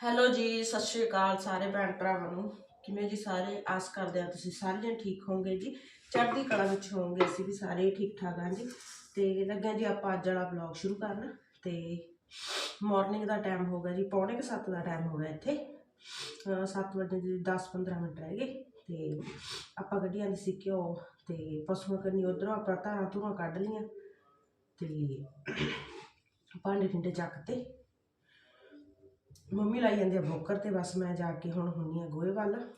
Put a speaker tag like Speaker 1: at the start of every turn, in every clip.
Speaker 1: Hello ਜੀ, ਸਤਿ ਸ਼੍ਰੀ ਅਕਾਲ ਸਾਰੇ ਭੈਣ ਭਰਾਵਾਂ ਨੂੰ। ਕਿਵੇਂ ਜੀ ਸਾਰੇ? ਆਸ ਕਰਦੇ ਆ ਤੁਸੀਂ ਸਾਰੇ ਜਣ ਠੀਕ ਹੋਵੋਗੇ ਜੀ। ਚੜ੍ਹਦੀ ਕਲਾ ਵਿੱਚ ਹੋਵੋਗੇ ਅਸੀਂ ਵੀ ਸਾਰੇ ਠੀਕ ਠਾਕ ਹਾਂ ਜੀ। ਤੇ ਲੱਗਿਆ ਜੀ ਆਪਾਂ ਅੱਜ ਵਾਲਾ ਵਲੌਗ ਸ਼ੁਰੂ ਕਰਨ। ਤੇ ਮਾਰਨਿੰਗ ਦਾ ਟਾਈਮ ਹੋ ਗਿਆ ਜੀ, ਪੌਣੇ 7 ਦਾ ਟਾਈਮ ਹੋ ਗਿਆ ਇੱਥੇ। 7 ਵਜੇ ਦੇ 10-15 ਮਿੰਟ ਰਹਿ ਗਏ। ਤੇ ਆਪਾਂ ਗੱਡੀਆਂ ਦੀ ਸੀ ਘਿਓ ਤੇ ਪਸ਼ੂਆਂ ਕਰਨੀ ਉਧਰੋਂ ਆਪਾਂ ਧਾਰਾਂ ਧੂਰਾਂ ਕੱਢ ਲਈਆਂ। ਤੇ ਭਾਂਡੇ ਠਿੰਡੇ ਚੱਕ ਤੇ ਮੰਮੀ ਲਾਈ ਜਾਂਦੇ ਆ ਬੋਕਰ ਤੇ ਬਸ ਮੈਂ ਜਾ ਕੇ ਹੁਣ ਹੁੰਨੀ ਆ ਗੋਹੇ ਵੱਲ।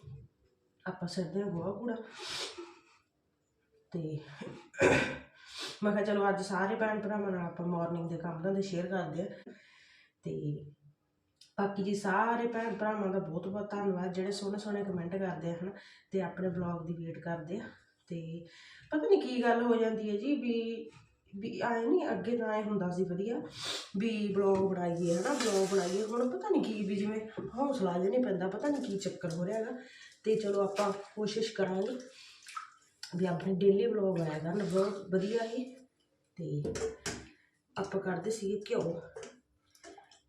Speaker 1: ਆਪਾਂ ਸਿਰਦੇ ਆ ਗੋਹਾ ਕੂੜਾ। ਤੇ ਮੈਂ ਕਿਹਾ ਚਲੋ ਅੱਜ ਸਾਰੇ ਭੈਣ ਭਰਾਵਾਂ ਨਾਲ ਆਪਾਂ ਮਾਰਨਿੰਗ ਦੇ ਕੰਮ ਦੇ ਸ਼ੇਅਰ ਕਰਦੇ ਆ। ਤੇ ਬਾਕੀ ਜੀ ਸਾਰੇ ਭੈਣ ਭਰਾਵਾਂ ਦਾ ਬਹੁਤ ਬਹੁਤ ਧੰਨਵਾਦ, ਜਿਹੜੇ ਸੋਹਣੇ ਸੋਹਣੇ ਕਮੈਂਟ ਕਰਦੇ ਆ, ਹਨ। ਤੇ ਆਪਣੇ ਬਲੌਗ ਦੀ ਵੇਟ ਕਰਦੇ ਆ। ਤੇ ਪਤਾ ਨਹੀਂ ਕੀ ਗੱਲ ਹੋ ਜਾਂਦੀ ਹੈ ਜੀ ਵੀ ਵੀ ਆਏ ਨਹੀਂ ਅੱਗੇ ਤਾਂ ਆਏ ਹੁੰਦਾ ਸੀ ਵਧੀਆ। ਵੀ ਬਲੌਗ ਬਣਾਈਏ, ਹਨਾ ਬਲੌਗ ਬਣਾਈਏ। ਹੁਣ ਪਤਾ ਨਹੀਂ ਕੀ, ਵੀ ਜਿਵੇਂ ਹੌਸਲਾ ਜਿਹਾ ਨਹੀਂ ਪੈਂਦਾ, ਪਤਾ ਨਹੀਂ ਕੀ ਚੱਕਰ ਹੋ ਰਿਹਾ ਹੈਗਾ। ਤੇ ਚਲੋ ਆਪਾਂ ਕੋਸ਼ਿਸ਼ ਕਰਾਂਗੇ ਵੀ ਆਪਣੇ ਡੇਲੀ ਬਲੌਗ ਆਇਆ ਕਰਨ। ਬਹੁਤ ਵਧੀਆ ਹੀ ਤੇ ਆਪਾਂ ਕਰਦੇ ਸੀਗੇ ਘਿਓ।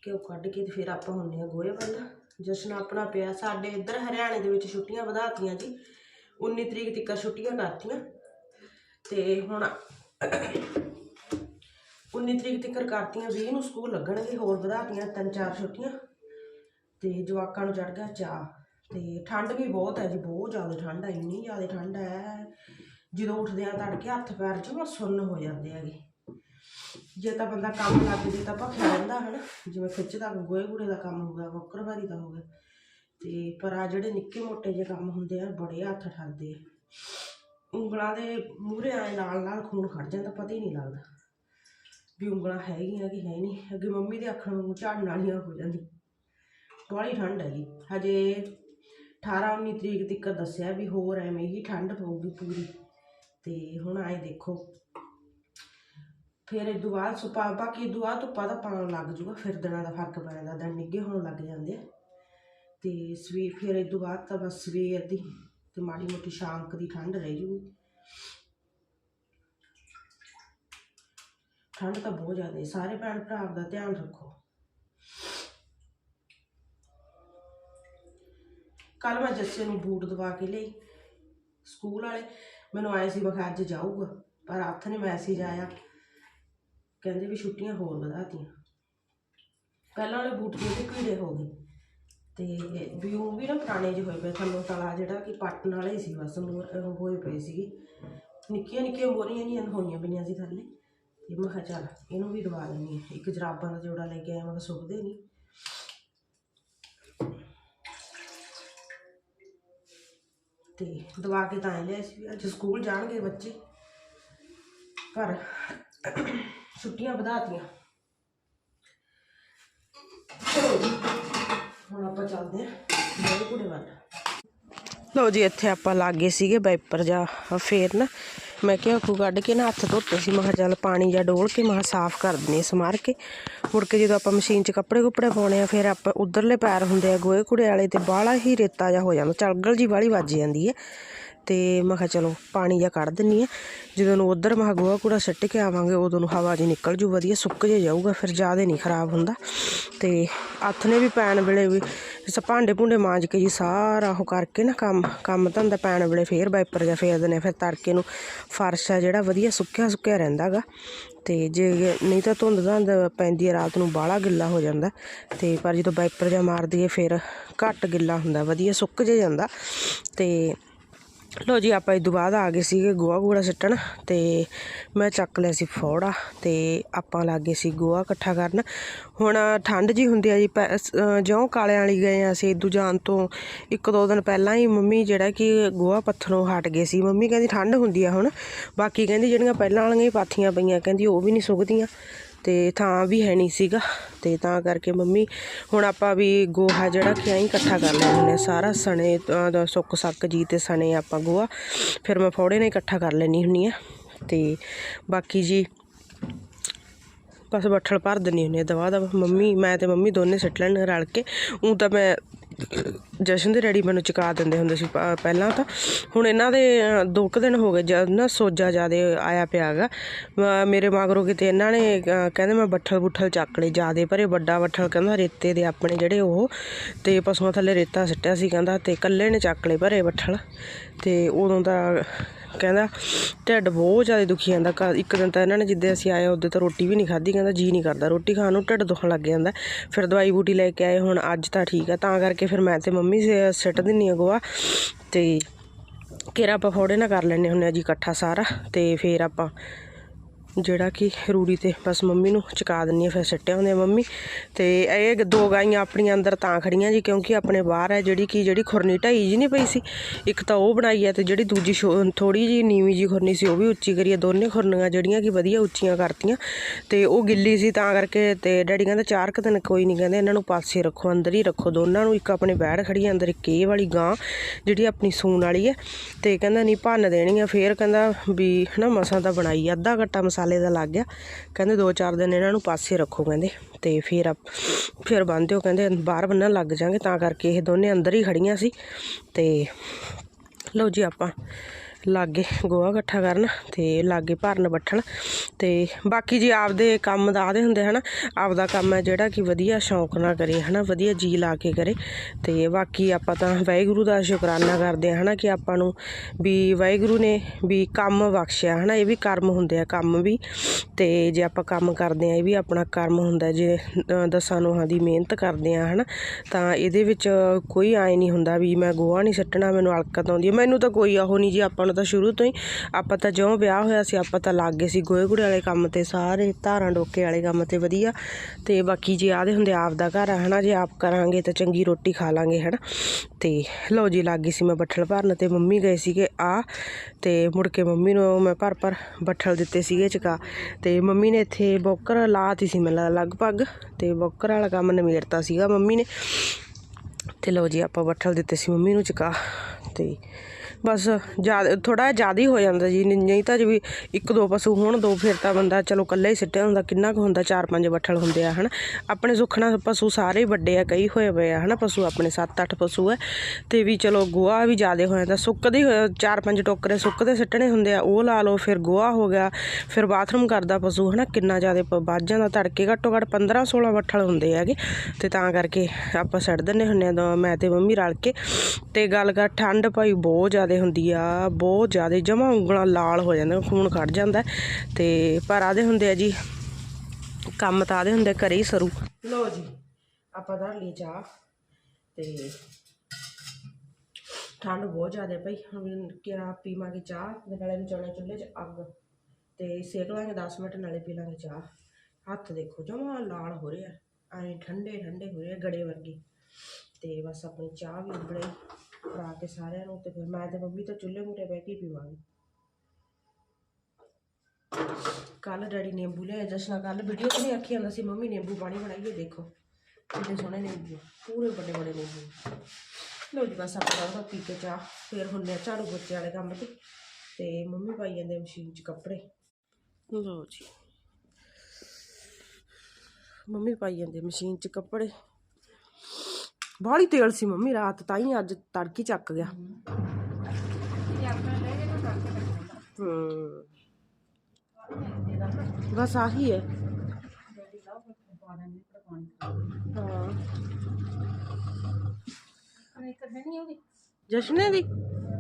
Speaker 1: ਘਿਓ ਕੱਢ ਕੇ ਤੇ ਫਿਰ ਆਪਾਂ ਹੁੰਨੇ ਆ ਗੋਹੇ ਵੱਲ। ਜਸ਼ਨ ਆਪਣਾ ਪਿਆ, ਸਾਡੇ ਇੱਧਰ ਹਰਿਆਣੇ ਦੇ ਵਿੱਚ ਛੁੱਟੀਆਂ ਵਧਾਤੀਆਂ ਜੀ। 19 ਤਰੀਕ ਤੱਕ ਛੁੱਟੀਆਂ ਕਰਤੀਆਂ। ਤੇ ਹੁਣ 19 ਤਰੀਕ ਤੱਕ ਕਰਤੀਆਂ 20 ਨੂੰ ਸਕੂਲ ਲੱਗਣਗੇ, ਹੋਰ ਵਧਾਤੀਆਂ ਤਿੰਨ ਚਾਰ ਛੁੱਟੀਆਂ। ਤੇ ਜਵਾਕਾਂ ਨੂੰ ਚੜ ਗਿਆ ਚਾਹ ਤੇ ਠੰਡ ਵੀ ਬਹੁਤ ਹੈ ਜੀ, ਬਹੁਤ ਜ਼ਿਆਦਾ ਠੰਡ ਹੈ, ਇੰਨੀ ਜ਼ਿਆਦਾ ਠੰਡ ਹੈ। ਜਦੋਂ ਉੱਠਦੇ ਆ ਤੜਕੇ ਹੱਥ ਪੈਰ ਜਮਾ ਸੁੰਨ ਹੋ ਜਾਂਦੇ ਹੈਗੇ। ਜੇ ਤਾਂ ਬੰਦਾ ਕੰਮ ਲੱਗ ਜੇ ਤਾਂ ਭੱਖਿਆ ਰਹਿੰਦਾ, ਹਨਾ। ਜਿਵੇਂ ਖਿੱਚ ਦਾ ਗੋਹੇ ਗੂੜੇ ਦਾ ਕੰਮ ਹੋ ਗਿਆ ਬੱਕਰਵਾਰੀ ਦਾ ਹੋ ਗਿਆ। ਤੇ ਪਰ ਆ ਜਿਹੜੇ ਨਿੱਕੇ ਮੋਟੇ ਜਿਹੇ ਕੰਮ ਹੁੰਦੇ ਆ, ਬੜੇ ਹੱਥ ਠਰਦੇ ਆ। ਉਂਗਲਾਂ ਦੇ ਮੂਹਰੇ ਆਏ ਨਾਲ ਨਾਲ ਖੂਨ ਖੜ ਜਾਂਦਾ, ਪਤਾ ਹੀ ਨਹੀਂ ਲੱਗਦਾ। ਵੀ ਉਂਗਲਾਂ ਹੈਗੀਆਂ ਕਿ ਹੈ ਨਹੀਂ, ਅੱਗੇ ਮੰਮੀ ਦੇ ਅੱਖਾਂ ਨੂੰ ਝਾੜਨ ਵਾਲੀਆਂ ਹੋ ਜਾਂਦੀ। ਬਾਹਲੀ ਠੰਡ ਹੈਗੀ। ਹਜੇ 18 19 ਤਰੀਕ ਤੱਕ ਦੱਸਿਆ ਵੀ ਹੋਰ ਐਵੇਂ ਹੀ ਠੰਡ ਪਊਗੀ ਪੂਰੀ। ਤੇ ਹੁਣ ਆਏ ਦੇਖੋ। ਫਿਰ ਇਹ ਤੋਂ ਬਾਅਦ ਸੁਪਾ, ਬਾਕੀ ਇਹ ਤੋਂ ਬਾਅਦ ਧੁੱਪਾਂ ਦਾ ਪਾਉਣ ਲੱਗ ਜੂਗਾ, ਫਿਰ ਦਿਨਾਂ ਦਾ ਫ਼ਰਕ ਪੈ ਜਾਂਦਾ ਦਿਨ ਨਿੱਗੇ ਹੋਣ ਲੱਗ ਜਾਂਦੇ ਆ। ਤੇ ਸਵੇਰ, ਫਿਰ ਇਹ ਤੋਂ ਬਾਅਦ ਤਾਂ ਬਸ ਸਵੇਰ ਦੀ ਤੇ ਮਾੜੀ ਮੋਟੀ ਸ਼ਾਂਕ ਦੀ ਠੰਡ ਰਹਿ ਜੂਗੀ। ਠੰਡ ਤਾਂ ਬਹੁਤ ਜ਼ਿਆਦਾ ਹੈ। ਸਾਰੇ ਭੈਣ ਭਰਾ ਦਾ ਧਿਆਨ ਰੱਖੋ। ਕੱਲ ਮੈਂ ਜੱਸੇ ਨੂੰ ਬੂਟ ਦਵਾ ਕੇ ਲਈ ਸਕੂਲ ਵਾਲੇ। ਮੈਨੂੰ ਆਏ ਸੀ ਬਖਾ ਅੱਜ ਜਾਊਗਾ, ਪਰ ਹੱਥ ਨੇ ਮੈਸੇਜ ਆਇਆ ਕਹਿੰਦੇ ਵੀ ਛੁੱਟੀਆਂ ਹੋਰ ਵਧਾਤੀਆਂ। ਪਹਿਲਾਂ ਵਾਲੇ ਬੂਟ ਜਿਹੜੇ ਕੀੜੇ ਹੋ ਗਏ। ਤੇ ਵੀ ਉਹ ਵੀ ਨਾ ਪੁਰਾਣੇ ਜਿਹੇ ਹੋਏ ਪਏ, ਥੱਲੋਂ ਤਲਾ ਜਿਹੜਾ ਕਿ ਪੱਟਣ ਵਾਲੇ ਹੀ ਸੀ ਬਸ, ਮੋਰ- ਹੋਏ ਪਏ ਸੀਗੇ। ਨਿੱਕੀਆਂ ਨਿੱਕੀਆਂ ਮੋਰੀਆਂ ਨਹੀਂ ਹੋਈਆਂ ਪਈਆਂ ਸੀ ਥੱਲੇ। ਤੇ ਮੈਂ ਕਿਹਾ ਚੱਲ ਇਹਨੂੰ ਵੀ ਦਵਾ ਲੈਣੀ ਹੈ। ਇੱਕ ਜਰਾਬਾਂ ਦਾ ਜੋੜਾ ਲੈ ਕੇ ਆਇਆ ਮੈਂ ਕਿਹਾ ਸੁੱਕਦੇ ਨਹੀਂ ਤੇ ਦਵਾ ਕੇ ਤਾਂ ਆਏ ਲਿਆ ਸੀ। ਵੀ ਅੱਜ ਸਕੂਲ ਜਾਣਗੇ ਬੱਚੇ। ਪਰ ਛੁੱਟੀਆਂ ਵਧਾਤੀਆਂ। ਹੁਣ ਆਪਾਂ ਚੱਲਦੇ ਹਾਂ ਮੇਰੇ ਕੁੜੇ ਵੱਲ। ਲੋ ਜੀ, ਇੱਥੇ ਆਪਾਂ ਲਾਗੇ ਸੀਗੇ ਵਾਈਪਰ ਜਾ ਫੇਰ ਨਾ ਮੈਂ ਕਿਹਾ ਕੋ ਕੱਢ ਕੇ ਨਾ ਹੱਥ ਧੋਤੇ ਸੀ। ਮੈਂ ਕਿਹਾ ਚੱਲ ਪਾਣੀ ਜਾਂ ਡੋਲ ਕੇ, ਮੈਂ ਸਾਫ਼ ਕਰ ਦਿੰਦੇ ਸਮਾਰ ਕੇ। ਮੁੜ ਕੇ ਜਦੋਂ ਆਪਾਂ ਮਸ਼ੀਨ 'ਚ ਕੱਪੜੇ ਕੁੱਪੜੇ ਪਾਉਣੇ ਆ, ਫਿਰ ਆਪਾਂ ਉਧਰਲੇ ਪੈਰ ਹੁੰਦੇ ਆ ਗੋਏ ਕੁੜੇ ਵਾਲੇ ਤੇ ਬਾਹਲਾ ਹੀ ਰੇਤਾ ਜਾ ਹੋ ਜਾਂਦਾ। ਚਲਗਲ ਜੀ ਬਾਹਲੀ ਵੱਜ ਜਾਂਦੀ ਹੈ। ਤੇ ਮੈਂ ਕਿਹਾ ਚਲੋ ਪਾਣੀ ਜਿਹਾ ਕੱਢ ਦਿੰਨੀ ਆ। ਜਦੋਂ ਨੂੰ ਉਧਰ ਮੈਂ ਕਿਹਾ ਗੋਹਾ ਕੂੜਾ ਸਿੱਟ ਕੇ ਆਵਾਂਗੇ, ਉਦੋਂ ਨੂੰ ਹਵਾ ਜੀ ਨਿਕਲ ਜੂ, ਵਧੀਆ ਸੁੱਕ ਜੇ ਜਾਊਗਾ, ਫਿਰ ਜ਼ਿਆਦਾ ਨਹੀਂ ਖਰਾਬ ਹੁੰਦਾ। ਤੇ ਹੱਥ ਨੇ ਵੀ ਪੈਣ ਵੇਲੇ ਵੀ ਸ ਭਾਂਡੇ ਭੁੰਡੇ ਮਾਂਜ ਕੇ ਜੀ ਸਾਰਾ ਉਹ ਕਰਕੇ ਨਾ ਕੰਮ ਕੰਮ ਧੰਦਾ ਪੈਣ ਵੇਲੇ ਫੇਰ ਵਾਈਪਰ ਜਾਂ ਫੇਰ ਦਿੰਦੇ ਫਿਰ ਤੜਕੇ ਨੂੰ ਫਰਸ਼ ਆ ਜਿਹੜਾ ਵਧੀਆ ਸੁੱਕਿਆ ਸੁੱਕਿਆ ਰਹਿੰਦਾਗਾ ਤੇ ਜੇ ਨਹੀਂ ਤਾਂ ਧੁੰਦ ਧੰਦ ਪੈਂਦੀ ਹੈ ਰਾਤ ਨੂੰ ਬਾਹਲਾ ਗਿੱਲਾ ਹੋ ਜਾਂਦਾ। ਤੇ ਪਰ ਜਦੋਂ ਵਾਈਪਰ ਜਾਂ ਮਾਰ ਦਈਏ ਫਿਰ ਘੱਟ ਗਿੱਲਾ ਹੁੰਦਾ, ਵਧੀਆ ਸੁੱਕ ਜੇ ਜਾਂਦਾ। ਤੇ ਲੋ ਜੀ, ਆਪਾਂ ਇਹ ਤੋਂ ਬਾਅਦ ਆ ਗਏ ਸੀਗੇ ਗੋਹਾ ਗੂੜਾ ਸਿੱਟਣ ਤੇ ਮੈਂ ਚੱਕ ਲਿਆ ਸੀ ਫੋੜਾ ਤੇ ਆਪਾਂ ਲੱਗ ਗਏ ਸੀ ਗੋਹਾ ਇਕੱਠਾ ਕਰਨ। ਹੁਣ ਠੰਡ ਜੀ ਹੁੰਦੀ ਆ ਜੀ, ਪੈ- ਜਿਉਂ ਕਾਲਿਆਂ ਵਾਲੀ ਗਏ ਆ ਅਸੀਂ ਇਦੂ ਜਾਣ ਤੋਂ ਇੱਕ ਦੋ ਦਿਨ ਪਹਿਲਾਂ ਹੀ ਮੰਮੀ ਜਿਹੜਾ ਕਿ ਗੋਹਾ ਪੱਥਰੋਂ ਹਟ ਗਏ ਸੀ। ਮੰਮੀ ਕਹਿੰਦੀ ਠੰਡ ਹੁੰਦੀ ਆ ਹੁਣ, ਬਾਕੀ ਕਹਿੰਦੀ ਜਿਹੜੀਆਂ ਪਹਿਲਾਂ ਵਾਲੀਆਂ ਹੀ ਪਾਥੀਆਂ ਪਈਆਂ, ਕਹਿੰਦੀ ਉਹ ਵੀ ਨਹੀਂ ਸੁੱਕਦੀਆਂ। ਤੇ ਥਾਂ ਵੀ ਹੈ ਨਹੀਂ ਸੀਗਾ ਤੇ ਤਾਂ ਕਰਕੇ ਮੰਮੀ ਹੁਣ ਆਪਾਂ ਵੀ ਗੋਹਾ ਜਿਹੜਾ ਕਿ ਐਂ ਇਕੱਠਾ ਕਰ ਲੈਂਦੇ ਹੁੰਦੇ ਹਾਂ ਸਾਰਾ ਸਣੇ ਸੁੱਕ ਸੱਕ ਜੀ ਤੇ ਸਣੇ ਆਪਾਂ ਗੋਹਾ, ਫਿਰ ਮੈਂ ਫੌੜੇ ਨਾਲ ਇਕੱਠਾ ਕਰ ਲੈਣੀ ਹੁੰਨੀ ਆ ਤੇ ਬਾਕੀ ਜੀ ਬਸ ਬੱਠਲ ਭਰ ਦਿੰਦੀ ਹੁੰਦੀ ਆ ਦਵਾ ਦਵਾ, ਮੰਮੀ, ਮੈਂ ਤੇ ਮੰਮੀ ਦੋਨੇ ਸਿੱਟ ਲੈਣ ਰਲ ਕੇ ਉਹ ਤਾਂ ਮੈਂ ਜਸ਼ਨ ਦੇ ਡੈਡੀ ਮੈਨੂੰ ਚੁਕਾ ਦਿੰਦੇ ਹੁੰਦੇ ਸੀ ਪਹਿਲਾਂ ਤਾਂ। ਹੁਣ ਇਹਨਾਂ ਦੇ ਅ, ਦੋ ਕੁ ਦਿਨ ਹੋ ਗਏ ਜਦ ਨਾ ਸੋਜਾ ਜਿਆਦੇ ਆਇਆ ਪਿਆ ਗਾ ਮੇਰੇ ਮਗਰੋਂ ਕਿਤੇ ਇਹਨਾਂ ਨੇ ਕਹਿੰਦੇ ਮੈਂ ਬੱਠਲ ਬੁੱਠਲ ਚੱਕ ਲਏ ਜਿਆਦੇ ਭਰੇ ਵੱਡਾ ਬੱਠਲ ਕਹਿੰਦਾ ਰੇਤੇ ਦੇ ਆਪਣੇ ਜਿਹੜੇ ਉਹ ਤੇ ਪਸ਼ੂਆਂ ਥੱਲੇ ਰੇਤਾ ਸਿੱਟਿਆ ਸੀ ਕਹਿੰਦਾ ਤੇ ਇਕੱਲੇ ਨੇ ਚੱਕ ਲਏ ਭਰੇ ਬੱਠਲ। ਤੇ ਉਦੋਂ ਦਾ ਕਹਿੰਦਾ ਢਿੱਡ ਬਹੁਤ ਜ਼ਿਆਦਾ ਦੁਖੀ ਜਾਂਦਾ। ਘਰ ਇੱਕ ਦਿਨ ਤਾਂ ਇਹਨਾਂ ਨੇ ਜਿੱਦੇ ਅਸੀਂ ਆਏ ਉਹਦੇ ਤਾਂ ਰੋਟੀ ਵੀ ਨਹੀਂ ਖਾਧੀ, ਕਹਿੰਦਾ ਜੀ ਨਹੀਂ ਕਰਦਾ। ਰੋਟੀ ਖਾਣ ਨੂੰ ਢਿੱਡ ਦੁਖਣ ਲੱਗ ਜਾਂਦਾ। ਫਿਰ ਦਵਾਈ ਬੂਟੀ ਲੈ ਕੇ ਆਏ, ਹੁਣ ਅੱਜ ਤਾਂ ਠੀਕ ਆ। ਤਾਂ ਕਰਕੇ ਫਿਰ ਮੈਂ ਤੇ ਮੰਮੀ ਸਿੱਟ ਦਿੰਨੀ ਆ ਗੋਆ ਤੇ ਕੇਰਾ ਆਪਾਂ ਫੋੜੇ ਨਾ ਕਰ ਲੈਣੇ ਹੁੰਨੇ ਆ ਜੀ ਇਕੱਠਾ ਸਾਰਾ ਤੇ ਫਿਰ ਆਪਾਂ ਜਿਹੜਾ ਕਿ ਰੂੜੀ ਤੇ ਬਸ ਮੰਮੀ ਨੂੰ ਚੁਕਾ ਦਿੰਨੀ ਆ ਫਿਰ ਸਿੱਟੇ ਹੁੰਦੇ ਆ ਮੰਮੀ। ਤੇ ਇਹ ਦੋ ਗਾਈਆਂ ਆਪਣੀਆਂ ਅੰਦਰ ਤਾਂ ਖੜੀਆਂ ਜੀ, ਕਿਉਂਕਿ ਆਪਣੇ ਬਾਹਰ ਹੈ ਜਿਹੜੀ ਕਿ ਜਿਹੜੀ ਖੁਰਨੀ ਢਾਈ ਜੀ ਨਹੀਂ ਪਈ ਸੀ। ਇੱਕ ਤਾਂ ਉਹ ਬਣਾਈ ਹੈ ਤੇ ਜਿਹੜੀ ਦੂਜੀ ਥੋੜੀ ਜੀ ਨੀਵੀਂ ਜੀ ਖੁਰਨੀ ਸੀ, ਉਹ ਵੀ ਉੱਚੀ ਕਰੀ ਹੈ ਦੋਨੇ ਖੁਰਨੀਆਂ ਜਿਹੜੀਆਂ ਕਿ ਵਧੀਆ ਉੱਚੀਆਂ ਕਰਤੀਆਂ। ਤੇ ਉਹ ਗਿੱਲੀ ਸੀ ਤਾਂ ਕਰਕੇ ਤੇ ਡੈਡੀ ਕਹਿੰਦਾ ਚਾਰ ਕੁ ਦਿਨ ਕੋਈ ਨਹੀਂ, ਕਹਿੰਦੇ ਇਹਨਾਂ ਨੂੰ ਪਾਸੇ ਰੱਖੋ, ਅੰਦਰ ਹੀ ਰੱਖੋ ਦੋਨਾਂ ਨੂੰ। ਇੱਕ ਆਪਣੇ ਬੈੜ ਖੜੀ ਹੈ, ਅੰਦਰ ਇੱਕ ਇਹ ਵਾਲੀ ਗਾਂ ਜਿਹੜੀ ਆਪਣੀ ਸੂਣ ਵਾਲੀ ਹੈ। ਤੇ ਕਹਿੰਦਾ ਨਹੀਂ, ਭੰਨ ਦੇਣੀ ਆ ਫੇਰ ਕਹਿੰਦਾ ਵੀ ਹਨਾ, ਮਸਾਂ ਤਾਂ ਬਣਾਈ ਅੱਧਾ ਘੱਟਾ ਮਸਾਲਾ ਦਾ ਲੱਗ ਗਿਆ। ਕਹਿੰਦੇ ਦੋ ਚਾਰ ਦਿਨ ਇਹਨਾਂ ਨੂੰ ਪਾਸੇ ਰੱਖੋ ਕਹਿੰਦੇ। ਤੇ ਫਿਰ ਆਪ- ਫਿਰ ਬੰਨਦੇ ਹੋ ਕਹਿੰਦੇ ਬਾਹਰ ਬੰਨਣ ਲੱਗ ਜਾਾਂਗੇ ਤਾਂ ਕਰਕੇ ਇਹ ਦੋਨੇ ਅੰਦਰ ਹੀ ਖੜੀਆਂ ਸੀ। ਤੇ ਲਓ ਜੀ ਆਪਾਂ ਲਾਗੇ ਗੋਹਾ ਇਕੱਠਾ ਕਰਨ ਤੇ ਲਾਗੇ ਭਰਨ ਬੱਠਲ ਤੇ ਬਾਕੀ ਜੀ ਆਪਦੇ ਕੰਮ ਦਾ ਆਦੇ ਹੁੰਦੇ ਹਨਾ, ਆਪਦਾ ਕੰਮ ਹੈ ਜਿਹੜਾ ਕਿ ਵਧੀਆ ਸ਼ੌਂਕ ਨਾਲ ਕਰੇ ਹਨਾ, ਵਧੀਆ ਜੀ ਲਾ ਕੇ ਕਰੇ ਤੇ ਬਾਕੀ ਆਪਾਂ ਤਾਂ ਵਾਹਿਗੁਰੂ ਦਾ ਸ਼ੁਕਰਾਨਾ ਕਰਦੇ ਹਾਂ ਹਨਾ ਕਿ ਆਪਾਂ ਨੂੰ ਵੀ ਵਾਹਿਗੁਰੂ ਨੇ ਵੀ ਕੰਮ ਬਖਸ਼ਿਆ ਹਨਾ, ਇਹ ਵੀ ਕਰਮ ਹੁੰਦੇ ਆ ਕੰਮ ਵੀ ਤੇ ਜੇ ਆਪਾਂ ਕੰਮ ਕਰਦੇ ਆ ਇਹ ਵੀ ਆਪਣਾ ਕਰਮ ਹੁੰਦਾ ਜੇ ਦਸਾਂ ਨੋਹਾਂ ਦੀ ਮਿਹਨਤ ਕਰਦੇ ਆ ਹਨਾ, ਤਾਂ ਇਹਦੇ ਵਿੱਚ ਕੋਈ ਆਏ ਨਹੀਂ ਹੁੰਦਾ ਵੀ ਮੈਂ ਗੋਹਾ ਨਹੀਂ ਸੱਟਣਾ, ਮੈਨੂੰ ਅਲਕਤ ਆਉਂਦੀ ਹੈ, ਮੈਨੂੰ ਤਾਂ ਕੋਈ ਆਹੋ ਨਹੀਂ ਜੀ ਆਪਾਂ ਨੂੰ ਤਾਂ ਸ਼ੁਰੂ ਤੋਂ ਹੀ। ਆਪਾਂ ਤਾਂ ਜਿਉਂ ਵਿਆਹ ਹੋਇਆ ਸੀ, ਆਪਾਂ ਤਾਂ ਲੱਗ ਗਏ ਸੀ ਗੋਹੇ ਗੁੜੇ ਵਾਲੇ ਕੰਮ ਤੇ, ਸਾਰੇ ਧਾਰਾਂ ਡੋਕੇ ਵਾਲੇ ਕੰਮ ਤੇ, ਵਧੀਆ। ਤੇ ਬਾਕੀ ਜੇ ਆਦੇ ਹੁੰਦੇ ਆਪ ਦਾ ਘਰ ਆ, ਹਨਾ, ਜੇ ਆਪ ਕਰਾਂਗੇ ਤਾਂ ਚੰਗੀ ਰੋਟੀ ਖਾ ਲਾਂਗੇ, ਹਨਾ। ਤੇ ਲਓ ਜੀ, ਲੱਗ ਗਈ ਸੀ ਮੈਂ ਬੱਠਲ ਭਰਨ ਤੇ ਮੰਮੀ ਗਏ ਸੀਗੇ ਆ, ਤੇ ਮੁੜ ਕੇ ਮੰਮੀ ਨੂੰ ਮੈਂ ਭਰ ਭਰ ਬੱਠਲ ਦਿੱਤੇ ਸੀਗੇ ਚਕਾ। ਤੇ ਮੰਮੀ ਨੇ ਇੱਥੇ ਬੋਕਰ ਲਾਤੀ ਸੀ ਮੈਨੂੰ ਲਗਭਗ, ਤੇ ਬੋਕਰ ਵਾਲਾ ਕੰਮ ਨਿਮੇੜਤਾ ਸੀਗਾ ਮੰਮੀ ਨੇ। ਤੇ ਲਓ ਜੀ, ਆਪਾਂ ਬੱਠਲ ਦਿੱਤੇ ਸੀ ਮੰਮੀ ਨੂੰ ਚਕਾ, ਤੇ ਬਸ ਜ਼ਿਆਦਾ ਥੋੜਾ ਜ਼ਿਆਦਾ ਹੀ ਹੋ ਜਾਂਦਾ ਜੀ, ਨਹੀਂ ਤਾਂ ਜੇ ਵੀ ਇੱਕ ਦੋ ਪਸ਼ੂ ਹੋਣ, ਦੋ ਫਿਰ ਤਾਂ ਬੰਦਾ ਚਲੋ ਇਕੱਲਾ ਹੀ ਸਿੱਟਿਆ ਹੁੰਦਾ, ਕਿੰਨਾ ਕੁ ਹੁੰਦਾ, ਚਾਰ ਪੰਜ ਬੱਠਲ ਹੁੰਦੇ ਆ, ਹਨਾ। ਆਪਣੇ ਸੁਖਣਾ ਪਸ਼ੂ ਸਾਰੇ ਹੀ ਵੱਡੇ ਆ, ਕਈ ਹੋਏ ਪਏ ਆ, ਹਨਾ, ਪਸ਼ੂ ਆਪਣੇ 7-8 ਪਸ਼ੂ ਆ, ਤੇ ਵੀ ਚਲੋ ਗੋਹਾ ਵੀ ਜ਼ਿਆਦਾ ਹੋ ਜਾਂਦਾ, ਸੁੱਕਦੇ ਹੀ ਹੋਏ ਚਾਰ ਪੰਜ ਟੋਕਰੇ ਸੁੱਕਦੇ ਸਿੱਟਣੇ ਹੁੰਦੇ ਆ, ਉਹ ਲਾ ਲਓ, ਫਿਰ ਗੋਹਾ ਹੋ ਗਿਆ, ਫਿਰ ਬਾਥਰੂਮ ਕਰਦਾ ਪਸ਼ੂ, ਹਨਾ, ਕਿੰਨਾ ਜ਼ਿਆਦਾ ਵੱਜ ਦਾ ਤੜਕੇ ਘੱਟੋ ਘੱਟ 15 16 ਵੱਠਲ ਹੁੰਦੇ ਹੈਗੇ, ਤੇ ਤਾਂ ਕਰਕੇ ਆਪਾਂ ਛੱਡ ਦਿੰਨੇ ਹੁੰਨੇ ਆ, ਦੋਵੇਂ, ਮੈਂ ਤੇ ਮੰਮੀ ਰਲ ਕੇ, ਤੇ ਗੱਲ ਕਰ, ਠੰਡ ਭਾਈ ਬਹੁਤ ਜ਼ਿਆਦਾ ਹੁੰਦੀ ਆ, ਬਹੁਤ ਜ਼ਿਆਦਾ, ਜਮਾ ਉਂਗਲਾਂ ਲਾਲ ਹੋ ਜਾਂਦੇ ਖੂਨ ਖੜ ਜਾਂਦਾ। ਤੇ ਪਰ ਆਦੇ ਹੁੰਦੇ ਆ ਜੀ, ਕੰਮ ਤਾਂ ਆਦੇ ਹੁੰਦੇ ਘਰੇ ਹੀ ਸਰੂ। ਲੋ ਜੀ, ਆਪਾਂ ਧਰ ਲਈ ਚਾਹ। ਤੇ ਠੰਡ ਬਹੁਤ ਜ਼ਿਆਦਾ ਭਾਈ, ਹੁਣ ਕਿਆ ਪੀਵਾਂਗੇ ਚਾਹ ਤੇ ਨਾਲੇ ਨੂੰ ਚਣੇ ਚੁੱਲ੍ਹੇ 'ਚ ਅੱਗ। ਤੇ ਸੇਕ ਲਾਂਗੇ 10 ਮਿੰਟ, ਨਾਲੇ ਪੀ ਲਾਂਗੇ ਚਾਹ। ਹੱਥ ਦੇਖੋ, ਜਮਾ ਲਾਲ ਹੋ ਰਿਹਾ, ਐਂ ਠੰਡੇ ਠੰਡੇ ਹੋ ਰਹੇ ਗੜੇ ਵਰਗੇ। ਤੇ ਬਸ ਆਪਣੀ ਚਾਹ ਵੀ ਉਬਲੇ। ਕਰਾ ਕੇ ਸਾਰਿਆਂ ਨੂੰ ਤੇ ਫਿਰ ਮੈਂ ਤੇ ਮੰਮੀ ਤਾਂ ਚੁੱਲ੍ਹੇ ਮੂਰੇ ਬਹਿ ਕੇ ਹੀ ਪੀਵਾਂਗੇ। ਕੱਲ ਡੈਡੀ ਨਿੰਬੂ ਲਿਆ ਜਸ਼ਨਾ ਕੱਲ ਵੀਡੀਓ ਤੇ ਨਹੀਂ ਆਖੀ ਜਾਂਦਾ ਸੀ, ਮੰਮੀ ਨਿੰਬੂ ਪਾਣੀ ਬਣਾਈਏ ਦੇਖੋ। ਕਿੰਨੇ ਸੋਹਣੇ ਨਿੰਬੂ ਪੂਰੇ ਵੱਡੇ ਵੱਡੇ ਨਿੰਬੂ ਲੋ ਜੀ ਬਸ ਆਪਾਂ ਤਾਂ ਪੀ ਕੇ ਚਾਹ, ਫਿਰ ਹੁੰਨੇ ਆ ਝਾੜੂ ਬੱਚੇ ਵਾਲੇ ਕੰਮ ਤੇ। ਤੇ ਮੰਮੀ ਪਾਈ ਜਾਂਦੇ ਮਸ਼ੀਨ 'ਚ ਕੱਪੜੇ। ਲੋ ਜੀ। ਮੰਮੀ ਪਾਈ ਜਾਂਦੇ ਮਸ਼ੀਨ 'ਚ ਕੱਪੜੇ। ਬਾਹਲੀ ਤੇਲ ਸੀ ਮੰਮੀ, ਰਾਤ ਤਾਂ ਹੀ ਅੱਜ ਤੜਕੀ ਚੱਕ ਗਿਆ। ਹੂੰ। ਬਸ ਆਹੀ ਹੈ ਹਾਂ। ਜਸ਼ਨੇ ਦੀ?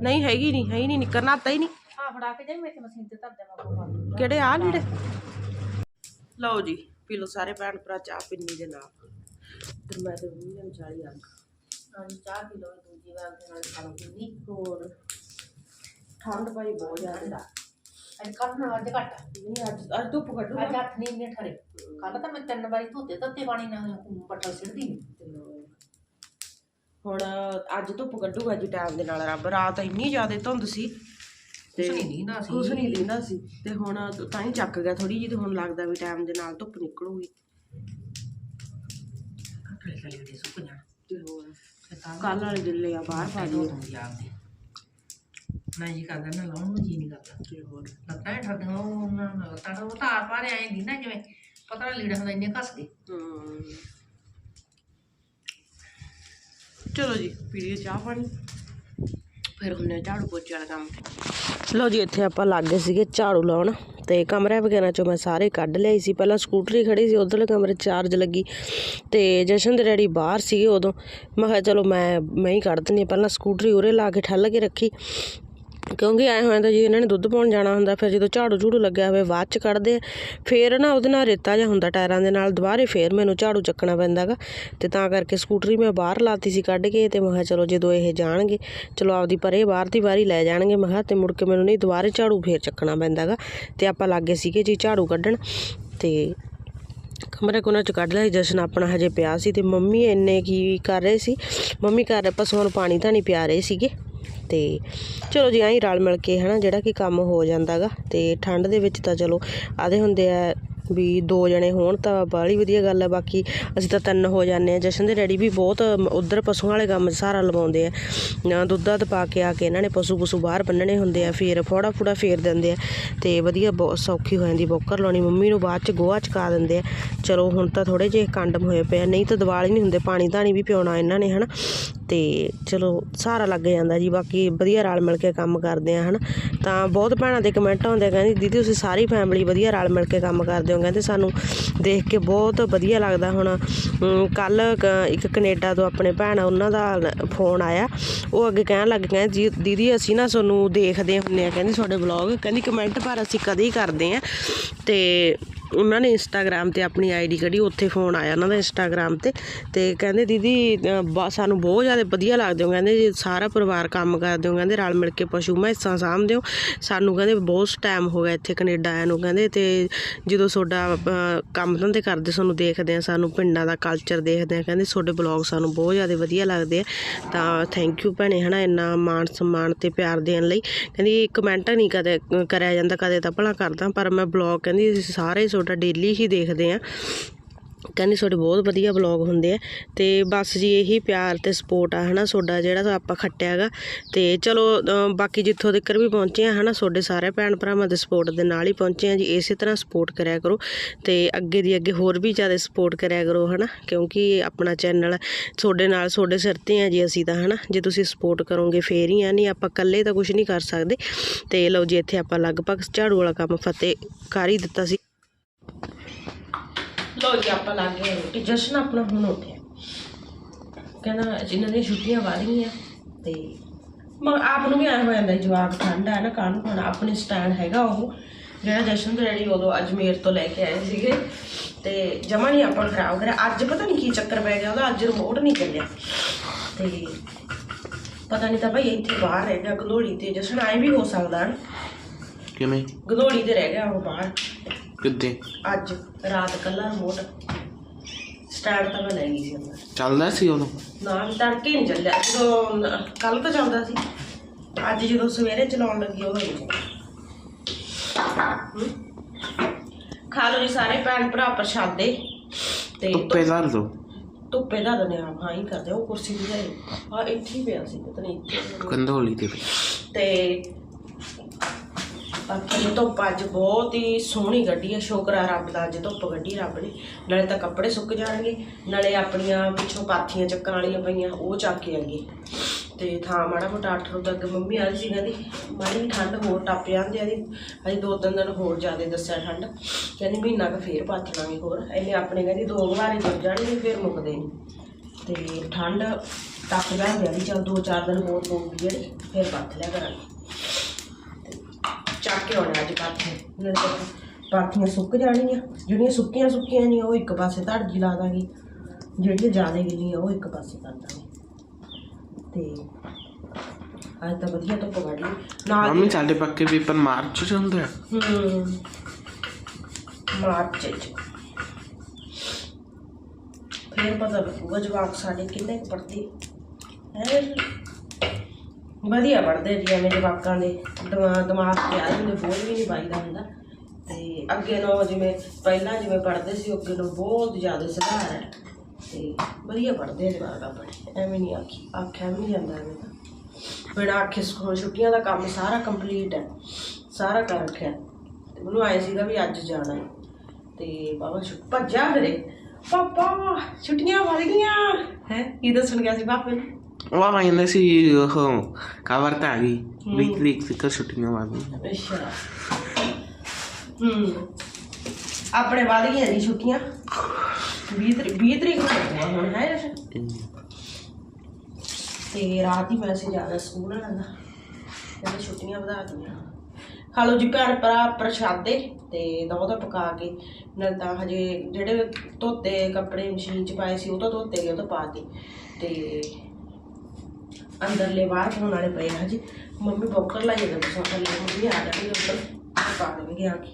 Speaker 1: ਨਹੀਂ, ਹੈਗੀ ਨਹੀਂ, ਹੈ ਹੀ ਨਹੀਂ ਨਿਕਰਨਾ ਤਾਂ ਹੀ ਨਹੀਂ।
Speaker 2: ਆ ਫੜਾ ਕੇ ਜਾਈ ਮੈਂ ਤੇ ਮਸ਼ੀਨ ਤੇ ਧਰ ਦੇਵਾਂ ਕੋ ਪਾ ਦੂੰਗੀ
Speaker 1: ਕਿਹੜੇ ਆ ਲੀੜੇ? ਲਓ ਜੀ, ਪੀ ਲਓ ਸਾਰੇ ਭੈਣ ਭਰਾ ਚਾਹ ਪੀਣੀ ਦੇ ਨਾਲ। ਤੇ ਮੈਂ ਤੇ ਮੰਮੀ ਨੇ ਚਾਹੀ ਆ
Speaker 2: ਨਾਲੇ ਚਾਹ ਪੀ ਲਓ ਦੂਜੀ ਵਾਰ ਦੇ ਨਾਲ ਖਾ ਲੂੰਗੀ
Speaker 1: ਹੋਰ। ਠੰਡ ਭਾਈ ਬਹੁਤ ਜ਼ਿਆਦਾ
Speaker 2: ਅੱਜ ਕੱਲ ਨਾ ਅੱਜ ਘੱਟ। ਆ।
Speaker 1: ਨਹੀਂ ਅੱਜ ਅੱਜ ਧੁੱਪ ਕੱਢੂ
Speaker 2: ਅੱਜ ਹੱਥ ਨਹੀਂ ਇੰਨੇ ਠਰੇ ਕੱਲ ਤਾਂ ਮੈਂ ਤਿੰਨ ਵਾਰੀ ਧੋਤੇ ਤੱਤੇ ਪਾਣੀ ਨਾਲ ਬੱਟਲ ਸਿੱਟਦੀ
Speaker 1: ਹੁਣ ਅੱਜ ਧੁੱਪ ਕੱਢੂਗਾ ਜੀ ਟਾਈਮ ਦੇ ਨਾਲ ਰੱਬ। ਰਾਤ ਇੰਨੀ ਜ਼ਿਆਦਾ ਧੁੰਦ ਸੀ ਤੇ
Speaker 2: ਕੁਛ ਨੀ ਦੀਂਦਾ ਸੀ।
Speaker 1: ਕੁਛ ਨਹੀਂ ਸੀ। ਤੇ ਹੁਣ ਤਾਂ ਹੀ ਚੱਕ ਗਿਆ ਥੋੜੀ ਜਿਹੀ ਤੇ ਹੁਣ ਲੱਗਦਾ ਵੀ ਟਾਈਮ ਦੇ ਨਾਲ ਧੁੱਪ ਨਿਕਲੂਗੀ।
Speaker 2: ਕੱਪੜੇ ਤਾਂ ਲੀੜੇ ਸੁੱਕ ਜਾਣ
Speaker 1: ਤੇ ਹੋਰ
Speaker 2: ਫਿਰ ਤਾਂ
Speaker 1: ਕੱਲ ਵਾਲੇ ਗਿੱਲੇ ਆ ਬਾਹਰ ਪਾ
Speaker 2: ਧੋ
Speaker 1: ਦਿਓ
Speaker 2: ਦੂੰਗੀ ਆਪਦੇ ਮੈਂ ਜੀ ਕਰਦਾ ਨਾ ਲਾਉਣ ਨੂੰ ਜੀ ਨਹੀਂ ਕਰਦਾ।
Speaker 1: ਤੇ ਹੋਰ?
Speaker 2: ਲੱਤਾਂ ਹੀ ਠਰਦੀਆਂ ਉਹ ਨਾ ਲੱਤਾਂ ਤਾਂ ਉਹ ਤਾਂ ਆਪ ਆ ਆਏ ਦੀ ਨਾ ਜਿਵੇਂ ਪਤਾ ਨੀ ਲੀੜਾ ਹੁੰਦਾ ਇੰਨੇ ਘਸ ਗਏ।
Speaker 1: ਹਮ ਚਲੋ ਜੀ ਪੀ ਲਈਏ ਚਾਹ ਪਾਣੀ। ਫਿਰ ਹੁੰਨੇ ਝਾੜੂ ਪੋਚੇ ਵਾਲਾ ਕੰਮ। ਲਓ ਜੀ, ਇੱਥੇ ਆਪਾਂ ਲੱਗ ਗਏ ਸੀਗੇ ਝਾੜੂ ਲਾਉਣ ਤੇ ਕਮਰੇ ਵਗੈਰਾ ਚੋਂ ਮੈਂ ਸਾਰੇ ਕੱਢ ਲਿਆਈ ਸੀ। ਪਹਿਲਾਂ ਸਕੂਟਰੀ ਖੜੀ ਸੀ, ਉਧਰਲੇ ਕਮਰੇ ਚਾਰਜ ਲੱਗੀ ਤੇ ਜਸ਼ਨ ਦੇ ਡੈਡੀ ਬਾਹਰ ਸੀਗੇ ਉਦੋਂ। ਮੈਂ ਕਿਹਾ ਚਲੋ ਮੈਂ ਮੈਂ ਹੀ ਕੱਢ ਦਿੰਦੀ ਹਾਂ। ਪਹਿਲਾਂ ਸਕੂਟਰੀ ਉਰੇ ਲਾ ਕੇ ਠੱਲ ਕੇ ਰੱਖੀ ਕਿਉਂਕਿ ਐ ਹੋ ਤਾਂ ਜੀ ਇਹਨਾਂ ਨੇ ਦੁੱਧ ਪਾਉਣ ਜਾਣਾ ਹੁੰਦਾ ਫਿਰ ਜਦੋਂ ਝਾੜੂ ਝੂੜੂ ਲੱਗਿਆ ਹੋਵੇ ਬਾਅਦ ਚ ਕੱਢਦੇ ਆ। ਫਿਰ ਨਾ ਉਹਦੇ ਨਾਲ ਰੇਤਾ ਜਿਹਾ ਹੁੰਦਾ ਟਾਇਰਾਂ ਦੇ ਨਾਲ ਦੁਬਾਰੇ ਫਿਰ ਮੈਨੂੰ ਝਾੜੂ ਚੱਕਣਾ ਪੈਂਦਾਗਾ ਤੇ ਤਾਂ ਕਰਕੇ ਸਕੂਟਰੀ ਮੈਂ ਬਾਹਰ ਲਾਤੀ ਸੀ ਕੱਢ ਕੇ ਤੇ ਮੈਂ ਕਿਹਾ ਚਲੋ ਜਦੋਂ ਇਹ ਜਾਣਗੇ ਚਲੋ ਆਪਦੀ ਪਰੇ ਬਾਹਰ ਦੀ ਵਾਰੀ ਲੈ ਜਾਣਗੇ ਮੈਂ ਕਿਹਾ ਤੇ ਮੁੜ ਕੇ ਮੈਨੂੰ ਨਹੀਂ ਦੁਬਾਰੇ ਝਾੜੂ ਫੇਰ ਚੱਕਣਾ ਪੈਂਦਾਗਾ ਤੇ ਆਪਾਂ ਲੱਗੇ ਸੀਗੇ ਜੀ ਝਾੜੂ ਕੱਢਣ ਤੇ ਕਮਰੇ ਕੋਨਾ ਚ ਕੱਢ ਲਿਆ ਸੀ, ਜਸ਼ਨ ਆਪਣਾ ਹਜੇ ਪਿਆ ਸੀ ਤੇ ਮੰਮੀ ਇੰਨੇ ਕੀ ਕਰ ਰਹੇ ਸੀ ਮੰਮੀ ਘਰ ਆਪਾਂ ਨੂੰ ਪਾਣੀ ਤਾਂ ਨਹੀਂ ਪਿਆ ਰਹੇ ਸੀਗੇ। ਤੇ ਚਲੋ ਜੀ ਐਂ ਰਲ ਮਿਲ ਕੇ ਹਨਾ ਜਿਹੜਾ ਕਿ ਕੰਮ ਹੋ ਜਾਂਦਾਗਾ ਤੇ ਠੰਡ ਦੇ ਵਿੱਚ ਤਾਂ ਚਲੋ ਆਦੇ ਹੁੰਦੇ ਆ ਵੀ ਦੋ ਜਣੇ ਹੋਣ ਤਾਂ ਬਾਹਲੀ ਵਧੀਆ ਗੱਲ ਹੈ ਬਾਕੀ ਅਸੀਂ ਤਾਂ ਤਿੰਨ ਹੋ ਜਾਂਦੇ ਆ। ਜਸ਼ਨ ਦੇ ਡੈਡੀ ਵੀ ਬਹੁਤ ਉਧਰ ਪਸ਼ੂਆਂ ਵਾਲੇ ਕੰਮ ਸਹਾਰਾ ਲਵਾਉਂਦੇ ਆ। ਨਾ ਦੁੱਧ ਦੱਧ ਪਾ ਕੇ ਆ ਕੇ ਇਹਨਾਂ ਨੇ ਪਸ਼ੂ ਪਸ਼ੂ ਬਾਹਰ ਬੰਨਣੇ ਹੁੰਦੇ ਆ, ਫੇਰ ਫੋੜਾ ਫੂੜਾ ਫੇਰ ਦਿੰਦੇ ਆ। ਤੇ ਵਧੀਆ ਬਹੁਤ ਸੌਖੀ ਹੋ ਜਾਂਦੀ, ਬੋਕਰ ਲਾਉਣੀ, ਮੰਮੀ ਨੂੰ ਬਾਅਦ ਚ ਗੋਹਾ ਚਕਾ ਦਿੰਦੇ ਆ। ਚਲੋ ਹੁਣ ਤਾਂ ਥੋੜੇ ਜਿਹੇ ਕੰਡਮ ਹੋਏ ਪਏ ਨਹੀਂ ਤਾਂ ਦਿਵਾਲੀ ਨਹੀਂ ਹੁੰਦੇ, ਪਾਣੀ ਧਾਣੀ ਵੀ ਪਿਉਣਾ ਇਹਨਾਂ ਨੇ, ਹਨਾ। ਤੇ ਚਲੋ ਸਹਾਰਾ ਲੱਗ ਜਾਂਦਾ ਜੀ, ਬਾਕੀ ਵਧੀਆ ਰਲ ਮਿਲ ਕੇ ਕੰਮ ਕਰਦੇ ਆ, ਹਨਾ। ਤਾਂ ਬਹੁਤ ਭੈਣਾਂ ਦੇ ਕਮੈਂਟ ਆਉਂਦੇ ਆ, ਕਹਿੰਦੀ, ਦੀਦੀ, ਤੁਸੀਂ ਸਾਰੀ ਫੈਮਿਲੀ ਵਧੀਆ ਰਲ ਮਿਲ ਕੇ ਕੰਮ ਕਰਦੇ ਹੋ ਕਹਿੰਦੇ ਸਾਨੂੰ ਦੇਖ ਕੇ ਬਹੁਤ ਵਧੀਆ ਲੱਗਦਾ ਹੁਣ। ਕੱਲ ਇੱਕ ਕੈਨੇਡਾ ਤੋਂ ਆਪਣੇ ਭੈਣ ਉਹਨਾਂ ਦਾ ਫੋਨ ਆਇਆ। ਉਹ ਅੱਗੇ ਕਹਿਣ ਲੱਗ ਗਏ, ਜੀ, ਦੀਦੀ ਅਸੀਂ ਨਾ ਤੁਹਾਨੂੰ ਦੇਖਦੇ ਹੁੰਨੇ ਆ, ਕਹਿੰਦੀ ਤੁਹਾਡੇ ਵਲੌਗ, ਕਹਿੰਦੀ ਕਮੈਂਟ ਪਰ ਅਸੀਂ ਕਦੇ ਹੀ ਕਰਦੇ ਆ। ਤੇ ਉਹਨਾਂ ਨੇ ਇੰਸਟਾਗ੍ਰam ਤੇ ਆਪਣੀ ਆਈਡੀ ਕੱਢੀ, ਉੱਥੇ ਫੋਨ ਆਇਆ ਉਹਨਾਂ ਦਾ ਇੰਸਟਾਗ੍ਰam ਤੇ ਤੇ ਕਹਿੰਦੇ, ਦੀਦੀ ਬ- ਸਾਨੂੰ ਬਹੁਤ ਜ਼ਿਆਦਾ ਵਧੀਆ ਲੱਗਦੇ ਹੋ। ਕਹਿੰਦੇ, ਜੀ ਸਾਰਾ ਪਰਿਵਾਰ ਕੰਮ ਕਰਦੇ ਹੋ, ਕਹਿੰਦੇ, ਰਲ ਮਿਲ ਕੇ ਪਸ਼ੂ ਮੈਸਾਂ ਸਾਂਭਦੇ ਹੋ। ਸਾਨੂੰ ਕਹਿੰਦੇ, ਬਹੁਤ ਟਾਈਮ ਹੋ ਗਿਆ ਇੱਥੇ ਕੈਨੇਡਾ ਆਇਆ ਨੂੰ, ਕਹਿੰਦੇ, ਤੇ ਜਦੋਂ ਤੁਹਾਡਾ ਕੰਮ ਧੰਦੇ ਕਰਦੇ ਸਾਨੂੰ ਦੇਖਦੇ ਆ, ਸਾਨੂੰ ਪਿੰਡਾਂ ਦਾ ਕਲਚਰ ਦੇਖਦੇ ਆ, ਕਹਿੰਦੇ, ਤੁਹਾਡੇ ਬਲੌਗ ਸਾਨੂੰ ਬਹੁਤ ਜ਼ਿਆਦਾ ਵਧੀਆ ਲੱਗਦੇ ਆ। ਤਾਂ ਥੈਂਕ ਯੂ ਭੈਣੇ, ਹਨਾ, ਇੰਨਾ ਮਾਣ ਸਨਮਾਨ ਤੇ ਪਿਆਰ ਦੇਣ ਲਈ। ਕਹਿੰਦੀ ਕਮੈਂਟ ਨਹੀਂ ਕਦੇ, ਕਰਿਆ ਜਾਂਦਾ, ਕਦੇ ਤਾਂ ਭਲਾ ਕਰਦਾ, ਪਰ ਮੈਂ ਬਲੌਗ ਕਹਿੰਦੀ ਸਾਰੇ ਤੁਹਾਡਾ ਡੇਲੀ ਹੀ ਦੇਖਦੇ ਆ ਕਹਿੰਦੀ ਤੁਹਾਡੇ ਬਹੁਤ ਵਧੀਆ ਬਲੌਗ ਹੁੰਦੇ ਆ। ਤੇ ਬਸ ਜੀ ਇਹੀ ਪਿਆਰ ਤੇ ਸਪੋਰਟ ਆ, ਹਨਾ, ਤੁਹਾਡਾ ਜਿਹੜਾ ਆਪਾਂ ਖੱਟਿਆ ਗਾ। ਤੇ ਚਲੋ ਬਾਕੀ ਜਿੱਥੋਂ ਤੱਕ ਵੀ ਪਹੁੰਚੇ ਆ, ਹਨਾ, ਤੁਹਾਡੇ ਸਾਰੇ ਭੈਣ ਭਰਾਵਾਂ ਦੇ ਸਪੋਰਟ ਦੇ ਨਾਲ ਹੀ ਪਹੁੰਚੇ ਆ ਜੀ। ਇਸੇ ਤਰ੍ਹਾਂ ਸਪੋਰਟ ਕਰਿਆ ਕਰੋ। ਤੇ ਅੱਗੇ ਦੀ ਅੱਗੇ ਹੋਰ ਵੀ ਜ਼ਿਆਦਾ ਸਪੋਰਟ ਕਰਿਆ ਕਰੋ, ਹਨਾ, ਕਿਉਂਕਿ ਆਪਣਾ ਚੈਨਲ ਤੁਹਾਡੇ ਨਾਲ ਤੁਹਾਡੇ ਸਿਰ ਤੇ ਆ ਜੀ ਅਸੀਂ ਤਾਂ, ਹਨਾ। ਜੇ ਤੁਸੀਂ ਸਪੋਰਟ ਕਰੋਗੇ, ਫੇਰ ਹੀ ਆ। ਨਹੀਂ, ਆਪਾਂ ਇਕੱਲੇ ਤਾਂ ਕੁਝ ਨਹੀਂ ਕਰ ਸਕਦੇ। ਤੇ ਲਓ ਜੀ, ਇੱਥੇ ਆਪਾਂ ਲਗਭਗ ਝਾੜੂ ਵਾਲਾ ਕੰਮ ਫਤਿਹ ਕਰ ਹੀ ਦਿੱਤਾ ਸੀ। ਲੋ ਜੀ ਆਪਾਂ ਲੱਗ ਗਏ ਰੋਟੀ। ਜਸ਼ਨ ਆਪਣਾ ਹੁਣ ਉੱਠਿਆ। ਕਹਿੰਦਾ ਜਿਨ੍ਹਾਂ ਦੀਆਂ ਛੁੱਟੀਆਂ ਵਾਲੀਆਂ ਤੇ ਮੈਂ ਆਪ ਨੂੰ ਵੀ ਆਇਆ ਹੋ ਜਾਂਦਾ ਸੀ, ਜਵਾਕ ਠੰਡਾ ਹੈ ਨਾ ਕਾਹਨੂੰ ਹੁਣ ਆਪਣੇ ਸਟੈਂਡ ਹੈਗਾ ਉਹ। ਜਿਹੜਾ ਜਸ਼ਨ ਦੇ ਡੈਡੀ ਉਦੋਂ ਅਜਮੇਰ ਤੋਂ ਲੈ ਕੇ ਆਏ ਸੀਗੇ ਤੇ ਜਮਾ ਨਹੀਂ ਆਪਾਂ ਖਰਾਬ ਕਰਿਆ। ਅੱਜ ਪਤਾ ਨਹੀਂ ਕੀ ਚੱਕਰ ਪੈ ਗਿਆ ਉਹਦਾ ਅੱਜ ਰਿਮੋਟ ਨਹੀਂ ਚੱਲਿਆ। ਤੇ ਪਤਾ ਨਹੀਂ ਤਾਂ ਭਾਈ ਇੱਥੇ ਬਾਹਰ ਰਹਿ ਗਿਆ ਗਲੋੜੀ ਤੇ ਜਸ਼ਨ ਆਏ ਵੀ ਹੋ ਸਕਦਾ
Speaker 3: ਕਿਵੇਂ?
Speaker 1: ਗਲੋੜੀ ਤੇ ਰਹਿ ਗਿਆ ਉਹ ਬਾਹਰ।
Speaker 3: ਕਿੱਦੇ
Speaker 1: ਅੱਜ ਰਾਤ ਕੱਲਾ ਰਿਮੋਟ ਸਟਾਰਟ ਤਾਂ ਮੈਂ ਲੈ ਗਈ ਸੀ ਅੰਦਰ
Speaker 3: ਚੱਲਦਾ ਸੀ ਉਦੋਂ?
Speaker 1: ਨਾ ਤੜਕੇ ਨਹੀਂ ਚੱਲਿਆ। ਜਦੋਂ ਕੱਲ ਤਾਂ ਚੱਲਦਾ ਸੀ। ਅੱਜ ਜਦੋਂ ਸਵੇਰੇ ਚਲਾਉਣ ਲੱਗੀ ਉਹ ਨਹੀਂ ਚੱਲਿਆ ਹਮ? ਖਾ ਲਓ ਜੀ ਸਾਰੇ ਭੈਣ ਭਰਾ ਪ੍ਰਸ਼ਾਦੇ। ਤੇ
Speaker 3: ਧੁੱਪੇ ਧਰ ਦੋ।
Speaker 1: ਧੁੱਪੇ ਦਾ ਦਨੇ ਆਪ ਹਾਂ ਹੀ ਕਰਦੇ ਆ, ਉਹ ਕੁਰਸੀ ਦੀ ਜਾਈ ਹਾਂ ਇੱਥੇ ਹੀ ਪਿਆ ਸੀ ਪਤਾ ਨਹੀਂ ਇੱਥੇ।
Speaker 3: ਕੰਧੋਲੀ ਤੇ।
Speaker 1: ਤੇ ਬਾਕੀ ਧੁੱਪ ਅੱਜ ਬਹੁਤ ਹੀ ਸੋਹਣੀ ਗੱਡੀ ਹੈ ਸ਼ੁਕਰ ਆ ਰੱਬ ਦਾ, ਅੱਜ ਧੁੱਪ ਗੱਡੀ ਰੱਬ ਨੇ। ਨਾਲੇ ਤਾਂ ਕੱਪੜੇ ਸੁੱਕ ਜਾਣਗੇ, ਨਾਲੇ ਆਪਣੀਆਂ ਪਿੱਛੋਂ ਪਾਥੀਆਂ ਚੱਕਣ ਵਾਲੀਆਂ ਪਈਆਂ, ਉਹ ਚੱਕ ਕੇ ਆਈਏ ਤੇ ਥਾਂ ਮਾੜਾ ਮੋਟਾ ਅੱਠ ਨੂੰ ਤੱਕ ਮੰਮੀ ਆ ਰਹੀ ਸੀ, ਕਹਿੰਦੀ, ਮਾੜੀ ਠੰਡ ਹੋਰ ਟੱਪ ਜਾਂਦੀ ਆ ਦੀ ਅਜੇ ਦੋ ਤਿੰਨ ਦਿਨ ਹੋਰ ਜ਼ਿਆਦਾ ਦੱਸਿਆ ਠੰਡ। ਕਹਿੰਦੀ, ਮਹੀਨਾ ਕੁ ਫੇਰ ਪੱਥ ਲਾਂਗੇ ਹੋਰ। ਇਹਨੇ ਆਪਣੇ ਕਹਿੰਦੀ, ਦੋ ਵਾਰੇ ਜੁੜ ਜਾਣਗੇ ਫੇਰ ਮੁੱਕਦੇ ਨਹੀਂ ਤੇ ਠੰਡ ਟੱਪ ਜਾਂਦੀ ਆ ਵੀ ਚੱਲ ਦੋ ਚਾਰ ਦਿਨ ਹੋਰ ਪਊਗੀ ਜਿਹੜੀ, ਫੇਰ ਪੱਥ ਲਿਆ ਕਰਾਂਗੇ। ਚੱਕ ਕੇ ਆਉਣਾ ਅੱਜ ਪਾਥੀਆਂ ਪਾਥੀਆਂ ਸੁੱਕ ਜਾਣੀਆਂ ਜਿਹੜੀਆਂ ਸੁੱਕੀਆਂ ਸੁੱਕੀਆਂ ਨਹੀਂ ਉਹ ਇੱਕ ਪਾਸੇ ਧੜਜੀ ਲਾ ਦਾਂਗੀ। ਜਿਹੜੀਆਂ ਜ਼ਿਆਦਾ ਗਿੱਲੀਆਂ ਉਹ ਇੱਕ ਪਾਸੇ ਕਰ ਦਾਂਗੇ। ਤੇ ਅੱਜ ਤਾਂ ਵਧੀਆ ਧੁੱਪ ਕੱਢ ਲਈ ਨਾਲ
Speaker 3: ਮੰਮੀ ਸਾਡੇ ਪੱਕੇ ਪੇਪਰ ਮਾਰਚ ਚ ਹੁੰਦੇ ਆ।
Speaker 1: ਮਾਰਚ ਚ। ਫੇਰ ਪਤਾ ਲੱਗੂਗਾ ਜਵਾਕ ਸਾਡੇ ਕਿੰਨੇ ਕੁ ਪੜ੍ਹਦੇ। ਹੈ? ਵਧੀਆ ਪੜ੍ਹਦੇ ਜੀ ਐਵੇਂ ਜਵਾਕਾਂ ਦੇ। ਦਿਮਾ- ਦਿਮਾਗ ਤੇ ਆ ਜਾਂਦੇ, ਬੋਝ ਵੀ ਨਹੀਂ ਪਾਈਦਾ ਹੁੰਦਾ। ਤੇ ਅੱਗੇ ਨੂੰ ਜਿਵੇਂ, ਪਹਿਲਾਂ ਜਿਵੇਂ ਪੜ੍ਹਦੇ ਸੀ, ਅੱਗੇ ਨੂੰ ਬਹੁਤ ਜ਼ਿਆਦਾ ਸੁਧਾਰ ਹੈ। ਤੇ ਵਧੀਆ ਪੜ੍ਹਦੇ ਆ ਜਵਾਕ ਆਪਣੇ। ਐਵੇਂ ਨਹੀਂ ਆਖੀ, ਆਖਿਆ ਵੀ ਨਹੀਂ ਜਾਂਦਾ ਐਵੇਂ ਤਾਂ। ਬਿਨਾਂ ਆਖੇ ਸਕੂਲ ਛੁੱਟੀਆਂ ਦਾ ਕੰਮ ਸਾਰਾ ਕੰਪਲੀਟ ਹੈ। ਸਾਰਾ ਕਰ ਰੱਖਿਆ। ਤੇ ਮੈਨੂੰ ਆਏ ਸੀਗਾ ਵੀ ਅੱਜ ਜਾਣਾ ਹੈ। ਤੇ ਬਾਬਾ ਛੁੱਟ ਭੱਜਾ ਫਿਰੇ ਪਾਪਾ, ਛੁੱਟੀਆਂ ਵੱਧ ਗਈਆਂ। ਹੈ, ਕੀ ਦੱਸਣ ਗਿਆ ਸੀ ਪਾਪੇ ਨੂੰ?
Speaker 3: ਉਹ ਆਉਂਦੇ ਸੀ ਉਹ ਕਵਰ ਤਾਂ ਆ ਗਈ 20 ਤਰੀਕ ਤੱਕ ਛੁੱਟੀਆਂ ਵੱਧ ਗਈਆਂ
Speaker 1: ਅੱਛਾ ਹੂੰ ਆਪਣੇ ਵੱਧ ਗਈਆਂ ਜੀ ਛੁੱਟੀਆਂ 20 ਤਰੀਕ 20 ਤਰੀਕ ਨੂੰ ਹੁਣ ਹੈ
Speaker 3: ਹਮ।
Speaker 1: ਤੇ ਰਾਤ ਹੀ ਮੈਸੇਜ ਆ ਗਿਆ ਸਕੂਲ ਵਾਲਿਆਂ ਦਾ ਕਹਿੰਦੇ ਛੁੱਟੀਆਂ ਵਧਾ ਦਿੱਤੀਆਂ ਖਾ ਲਓ ਜੀ ਭੈਣ ਭਰਾ ਪ੍ਰਸ਼ਾਦੇ ਤੇ ਦੋ ਤਾਂ ਪਕਾ ਕੇ ਨਾਲ ਤਾਂ ਹਜੇ ਜਿਹੜੇ ਧੋਤੇ ਕੱਪੜੇ ਮਸ਼ੀਨ 'ਚ ਪਾਏ ਸੀ ਉਹ ਤਾਂ ਧੋਤੇ ਗਏ ਉਹ ਤਾਂ ਪਾਤੇ ਤੇ ਅੰਦਰਲੇ ਬਾਹਰ ਪਾਉਣ ਵਾਲੇ ਪਏ ਆ ਹਜੇ ਮੰਮੀ ਬੋਕਰ ਲਾਈ ਜਾਂਦੇ ਬਸ ਥੱਲੇ ਮੰਮੀ ਆ ਜਾਣਗੇ ਉੱਪਰ ਪਾ ਦੇਣਗੇ ਆ ਕੇ।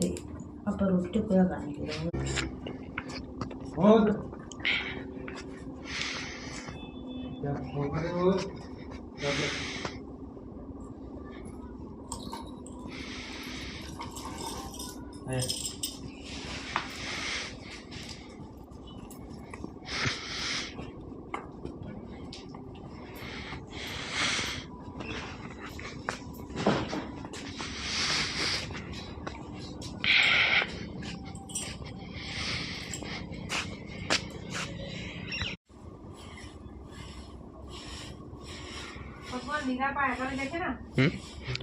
Speaker 1: ਤੇ ਆਪਾਂ ਰੋਟੀ ਟੁਕੜਾ ਕਰਾਂਗੇ।
Speaker 2: ਭਗਵਾਨ ਨੀਰਾ ਪਾਇਆ ਕਰ ਦੇਖੇ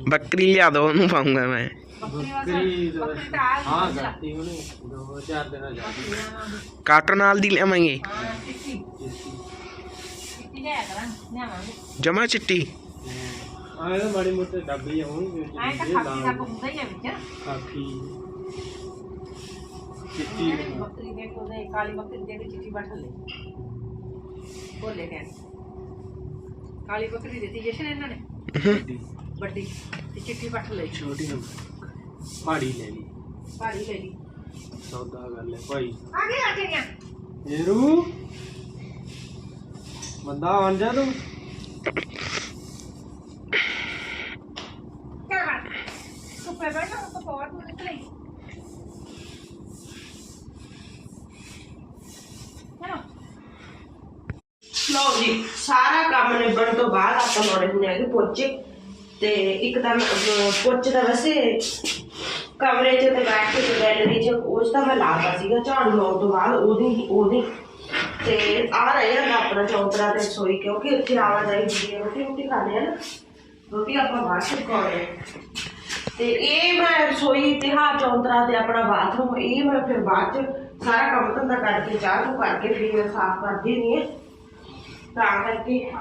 Speaker 3: ਬੱਕਰੀ ਲਿਆ ਦੋ ਉਹਨੂੰ ਪਾਉਂਗਾ ਮੈਂ।
Speaker 2: ਹਾਂ
Speaker 3: ਨਾਲ ਦੀ ਲਿਆਵਾਂਗੇ।
Speaker 2: ਚਿੱਟੀ। ਚਿੱਟੀ
Speaker 3: ਜਮਾ ਚਿੱਟੀ।
Speaker 4: ਆਏ ਤਾਂ ਮਾੜੀ ਮੋਟੇ ਡੱਬੇ ਹੋਣਗੇ
Speaker 2: ਐਂ ਤਾਂ ਖਾਕੀ ਦਾ ਹੁੰਦਾ ਹੀ ਆ ਵਿੱਚ।
Speaker 4: ਕਾਫੀ
Speaker 2: ਜਿਹੜੀ ਬੱਕਰੀ ਦੇ ਕੋਲੇ ਕਾਲੀ ਬੱਕਰੀ ਜਿਹੜੀ ਚਿੱਟੀ ਬੱਠ ਲੈ ਬੋਲੇ ਕਹਿ ਕਾਲੀ ਬੱਕਰੀ ਦਿੱਤੀ ਜਸ਼ਨ ਇਹਨਾਂ ਨੇ।
Speaker 4: ਵੱਡੀ।
Speaker 2: ਵੱਡੀ। ਤੇ ਚਿੱਟੀ ਬੱਠ ਲਈ।
Speaker 4: ਛੋਟੀ ਨੂੰ ਪਹਾੜੀ ਲੈ ਲਈ।
Speaker 2: ਭਾਰੀ ਲੈ ਲਈ।
Speaker 4: ਸੌਦਾ ਕਰ ਲੈ ਭਾਈ।
Speaker 2: ਆ ਗਏ ਆ ਗਈਆਂ
Speaker 4: ਜੇਰੂ। ਬੰਦਾ ਬਣ ਜਾ ਤੂੰ
Speaker 2: ਚੱਲ ਬਾ ਸੁਪੇ ਬੈਠਾ ਤਾਂ ਬਹੁਤ ਨਿਕਲੇ ਚਲੋ
Speaker 1: ਲਓ ਜੀ ਸਾਰਾ ਕੰਮ ਨਿਬੜਨ ਤੋਂ ਬਾਅਦ ਆਪਾਂ ਲਾਉਣੇ ਹੁੰਦੇ ਹੈਗੇ ਪੋਚੇ। ਤੇ ਇੱਕ ਤਾਂ ਮੈਂ, ਪੋਚੇ ਦਾ ਵੈਸੇ ਕਮਰੇ 'ਚ ਤੇ ਬੈਠ ਕੇ ਗੈਲਰੀ 'ਚ ਉਸ ਤਾਂ ਮੈਂ ਲਾਤਾ ਸੀਗਾ ਝਾੜੂ ਲਾਉਣ ਤੋਂ ਬਾਅਦ ਉਹਦੀ ਉਹਦੀ। ਤੇ ਆ ਰਹੇ ਆ ਆਪਣਾ ਚੌਂਤਰਾ ਤੇ ਸੋਈ ਕਿਉਂਕਿ ਇੱਥੇ ਆਵਾਜਾਈ ਹੁੰਦੀ ਰੋਟੀ ਰੋਟੀ ਖਾਣੇ ਆ ਨਾ। ਰੋਟੀ ਆਪਾਂ ਬਾਅਦ 'ਚ ਤੇ ਇਹ ਮੈਂ ਰਸੋਈ ਤੇ ਹਾਂ ਚੌਂਤਰਾ ਤੇ ਆਪਣਾ ਬਾਥਰੂਮ ਇਹ ਮੈਂ ਫਿਰ ਬਾਅਦ 'ਚ ਸਾਰਾ ਕੰਮ ਧੰਦਾ ਕਰਕੇ ਚਾਹ ਨੂੰ ਕਰਕੇ ਫਿਰ ਮੈਂ ਸਾਫ਼ ਕਰਦੀ ਨਹੀਂ ਹੈ। ਤਾਂ ਕਰਕੇ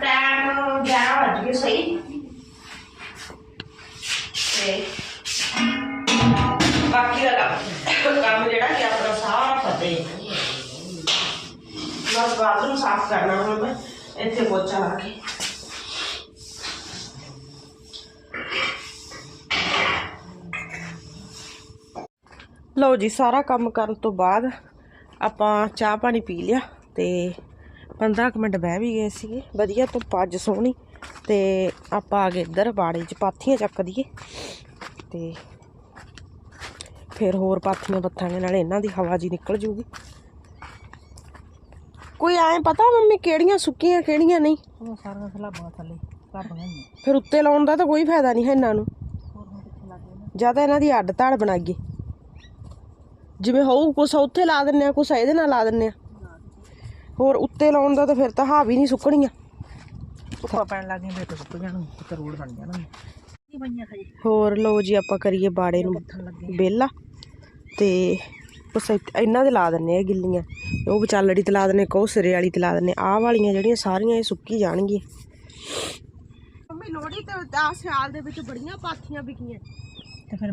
Speaker 1: ਟਾਈਮ 11 ਵੱਜ ਗਏ ਸਹੀ ਤੇ ਬਾਕੀ ਦਾ ਕੰਮ ਕੰਮ ਜਿਹੜਾ ਕਿ ਆਪਣਾ ਸਾਰਾ ਫਤੇ ਬਸ ਬਾਥਰੂਮ ਸਾਫ਼ ਕਰਨਾ ਹੁਣ ਮੈਂ ਇੱਥੇ ਪੋਚਾ ਲਾ ਕੇ ਲਓ ਜੀ, ਸਾਰਾ ਕੰਮ ਕਰਨ ਤੋਂ ਬਾਅਦ ਆਪਾਂ ਚਾਹ ਪਾਣੀ ਪੀ ਲਿਆ ਤੇ 15 ਕੁ ਮਿੰਟ ਬਹਿ ਵੀ ਗਏ ਸੀਗੇ। ਵਧੀਆ ਧੁੱਪ ਅੱਜ ਸੋਹਣੀ। ਤੇ ਆਪਾਂ ਆ ਗਏ ਇੱਧਰ ਬਾੜੇ 'ਚ ਪਾਥੀਆਂ ਚੱਕ ਦਈਏ। ਤੇ ਫਿਰ ਹੋਰ ਪਾਥੀਆਂ ਬੱਥਾਂਗੇ ਨਾਲੇ ਇਹਨਾਂ ਦੀ ਹਵਾ ਜੀ ਨਿਕਲ ਜੂਗੀ। ਕੋਈ ਐਂ ਪਤਾ ਮੰਮੀ ਕਿਹੜੀਆਂ ਸੁੱਕੀਆਂ ਕਿਹੜੀਆਂ ਨਹੀਂ?
Speaker 2: ਉਹ ਸਾਰੀਆਂ ਸਲਾਬਾਂ ਥੱਲੇ ਸਲਾਬਾਂ ਹੀ
Speaker 1: ਫਿਰ ਉੱਤੇ ਲਾਉਣ ਦਾ ਤਾਂ ਕੋਈ ਫਾਇਦਾ ਨਹੀਂ ਹੈ ਇਹਨਾਂ ਨੂੰ।
Speaker 2: ਹੋਰ ਹੁਣ ਕਿੱਥੇ ਲੱਗ ਗਏ
Speaker 1: ਜਾਂ ਤਾਂ ਇਹਨਾਂ ਦੀ ਅੱਡ ਧੜ ਬਣਾਈਏ। ਜਿਵੇਂ ਹੋਊ ਕੁਛ ਉੱਥੇ ਲਾ ਦਿੰਨੇ ਆ ਕੁਛ ਇਹਦੇ ਨਾਲ ਲਾ ਦਿੰਨੇ ਆ ਹੋਰ ਉੱਤੇ ਲਾਉਣ ਦਾ ਤਾਂ ਫਿਰ ਤਾਂ ਹਾਵੀ ਨਹੀਂ ਸੁੱਕਣੀਆਂ।
Speaker 2: ਧੁੱਪਾਂ ਪੈਣ ਲੱਗ ਗਈਆਂ ਫਿਰ ਸੁੱਕ ਜਾਣ ਤੇ ਰੋਡ ਬਣ ਜਾਣਾ
Speaker 1: ਹੋਰ ਲਓ ਜੀ ਆਪਾਂ ਕਰੀਏ ਬਾੜੇ ਨੂੰ ਵਿਹਲਾ ਤੇ ਉਸ ਇੱਥੇ- ਇਹਨਾਂ ਦੇ ਲਾ ਦਿੰਨੇ ਆ ਗਿੱਲੀਆਂ। ਉਹ ਵਿਚਾਲੜੀ ਤੇ ਲਾ ਦਿੰਨੇ ਕੋ ਸਿਰੇ ਵਾਲੀ ਤੇ ਲਾ ਦਿੰਨੇ। ਆਹ ਵਾਲੀਆਂ ਜਿਹੜੀਆਂ ਸਾਰੀਆਂ ਇਹ ਸੁੱਕੀ ਜਾਣਗੀਆਂ। ਮੰਮੀ ਲੋੜੀ ਤੇ ਆ ਸਿਆਲ ਦੇ ਵਿੱਚ ਬੜੀਆਂ ਪਾਥੀਆਂ ਵਿਕੀਆਂ।
Speaker 2: ਤੇ ਫਿਰ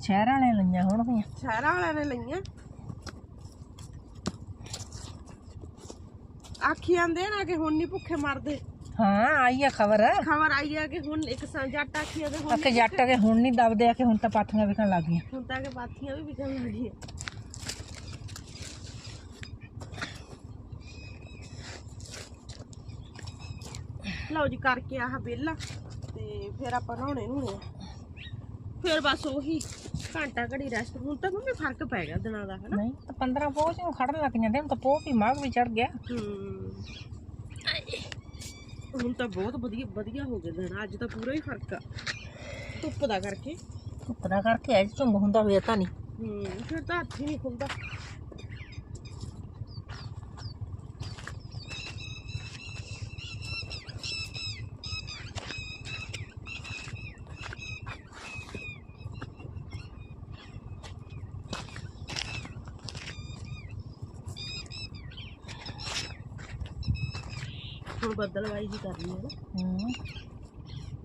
Speaker 2: ਸ਼ਹਿਰ ਵਾਲੇ ਲਈਆਂ ਹੋਣਗੀਆਂ।
Speaker 1: ਸ਼ਹਿਰਾਂ ਵਾਲਿਆਂ ਨੇ ਲਈਆਂ। ਆਖੀ ਆਂਦੇ ਨਾ ਕਿ ਹੁਣ ਨਹੀਂ ਭੁੱਖੇ ਮਰਦੇ
Speaker 2: ਹਾਂ ਆਈ ਆ ਖਬਰ
Speaker 1: ਖਬਰ ਆਈ ਆ ਕਿ ਹੁਣ ਇੱਕ ਸਾਂ ਜੱਟ ਆਖੀ ਆਂਦੇ ਹੁਣ
Speaker 2: ਅੱਕੇ ਜੱਟ ਕੇ ਹੁਣ ਨਹੀਂ ਦਬਦੇ ਆ ਕਿ ਹੁਣ ਤਾਂ ਪਾਥੀਆਂ ਵਿਕਣ ਲੱਗ ਗਈਆਂ
Speaker 1: ਹੁਣ ਤਾਂ ਕਿ ਪਾਥੀਆਂ ਵੀ ਵਿਕਣ ਲੱਗੀਆਂ ਲਓ ਜੀ ਕਰਕੇ ਆਹ ਵਿਹਲਾ ਤੇ ਫਿਰ ਆਪਾਂ ਨਹਾਉਣੇ ਨਹਾਉਣੇ ਆ ਫਿਰ ਬਸ ਉਹੀ ਘੰਟਾ ਘੜੀ ਰੈਸਟ ਹੁਣ ਤਾਂ ਮੰਮੀ ਫ਼ਰਕ ਪੈ ਗਿਆ ਦਿਨਾਂ ਦਾ ਹਨਾ?
Speaker 2: ਨਹੀਂ ਤਾਂ 15 ਪੋਹ ਚ ਖੜਨ ਲੱਗ ਜਾਂਦੇ ਹੁਣ ਤਾਂ ਪੋਹ ਵੀ ਮਾਗ ਵੀ ਚੜ ਗਿਆ।
Speaker 1: ਹਮ। ਹੁਣ ਤਾਂ ਬਹੁਤ ਵਧੀਆ ਵਧੀਆ ਹੋ ਗਏ ਦਿਨ ਅੱਜ ਤਾਂ ਪੂਰਾ ਹੀ ਫ਼ਰਕ ਆ। ਧੁੱਪ ਦਾ ਕਰਕੇ।
Speaker 2: ਧੁੱਪ ਦਾ ਕਰਕੇ ਐ ਝੁੰਗ ਹੁੰਦਾ ਹੋਇਆ ਤਾਂ ਨਹੀਂ।
Speaker 1: ਹੂੰ ਫਿਰ ਤਾਂ ਹੱਥ ਹੀ ਨਹੀਂ ਖੁੱਲਦਾ। ਬੱਦਲਵਾਈ ਜੀ ਕਰਨੀ ਹੈ
Speaker 2: ਹੂੰ।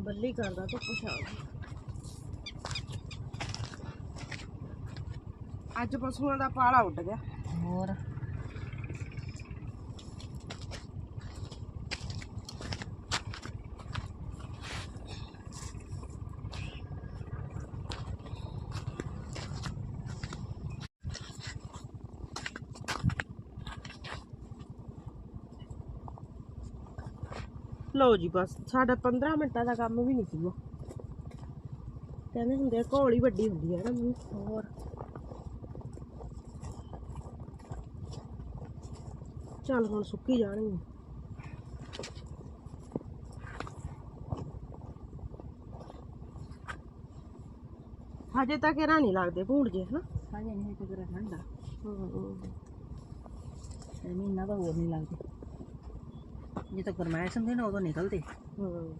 Speaker 1: ਬੱਲੀ ਕਰਦਾ ਧੁੱਪ ਛਾਂ ਅੱਜ ਪਸ਼ੂਆਂ ਦਾ ਪਾਲਾ ਉੱਡ ਗਿਆ।
Speaker 2: ਹੋਰ?
Speaker 1: ਲਓ ਜੀ ਬਸ ਸਾਡਾ 15 ਮਿੰਟਾਂ ਦਾ ਕੰਮ ਵੀ ਨਹੀਂ ਸੀਗਾ। ਕਹਿੰਦੇ ਹੁੰਦੇ ਘੋਲ ਹੀ ਵੱਡੀ ਹੁੰਦੀ ਹੈ ਨਾ ਹੋਰ। ਚੱਲ ਹੁਣ ਸੁੱਕੀ ਜਾਣਗੇ। ਹਜੇ ਤੱਕ ਇਹਨਾਂ ਨਹੀਂ ਲੱਗਦੇ ਭੂੜ ਜੇ ਹਨਾ?
Speaker 2: ਸਾਜੇ ਨਹੀਂ ਤੇ ਕਰਾ ਠੰਡਾ
Speaker 1: ਹੂੰ
Speaker 2: ਤੇ ਮਹੀਨਾ ਤਾਂ ਹੋਰ ਨਹੀਂ ਲੱਗਦੇ। ਜੇ ਤਾਂ ਗਰਮੈਸ਼ ਹੁੰਦੀ ਨਾ ਉਦੋਂ ਨਿਕਲਦੇ
Speaker 1: ਹੂੰ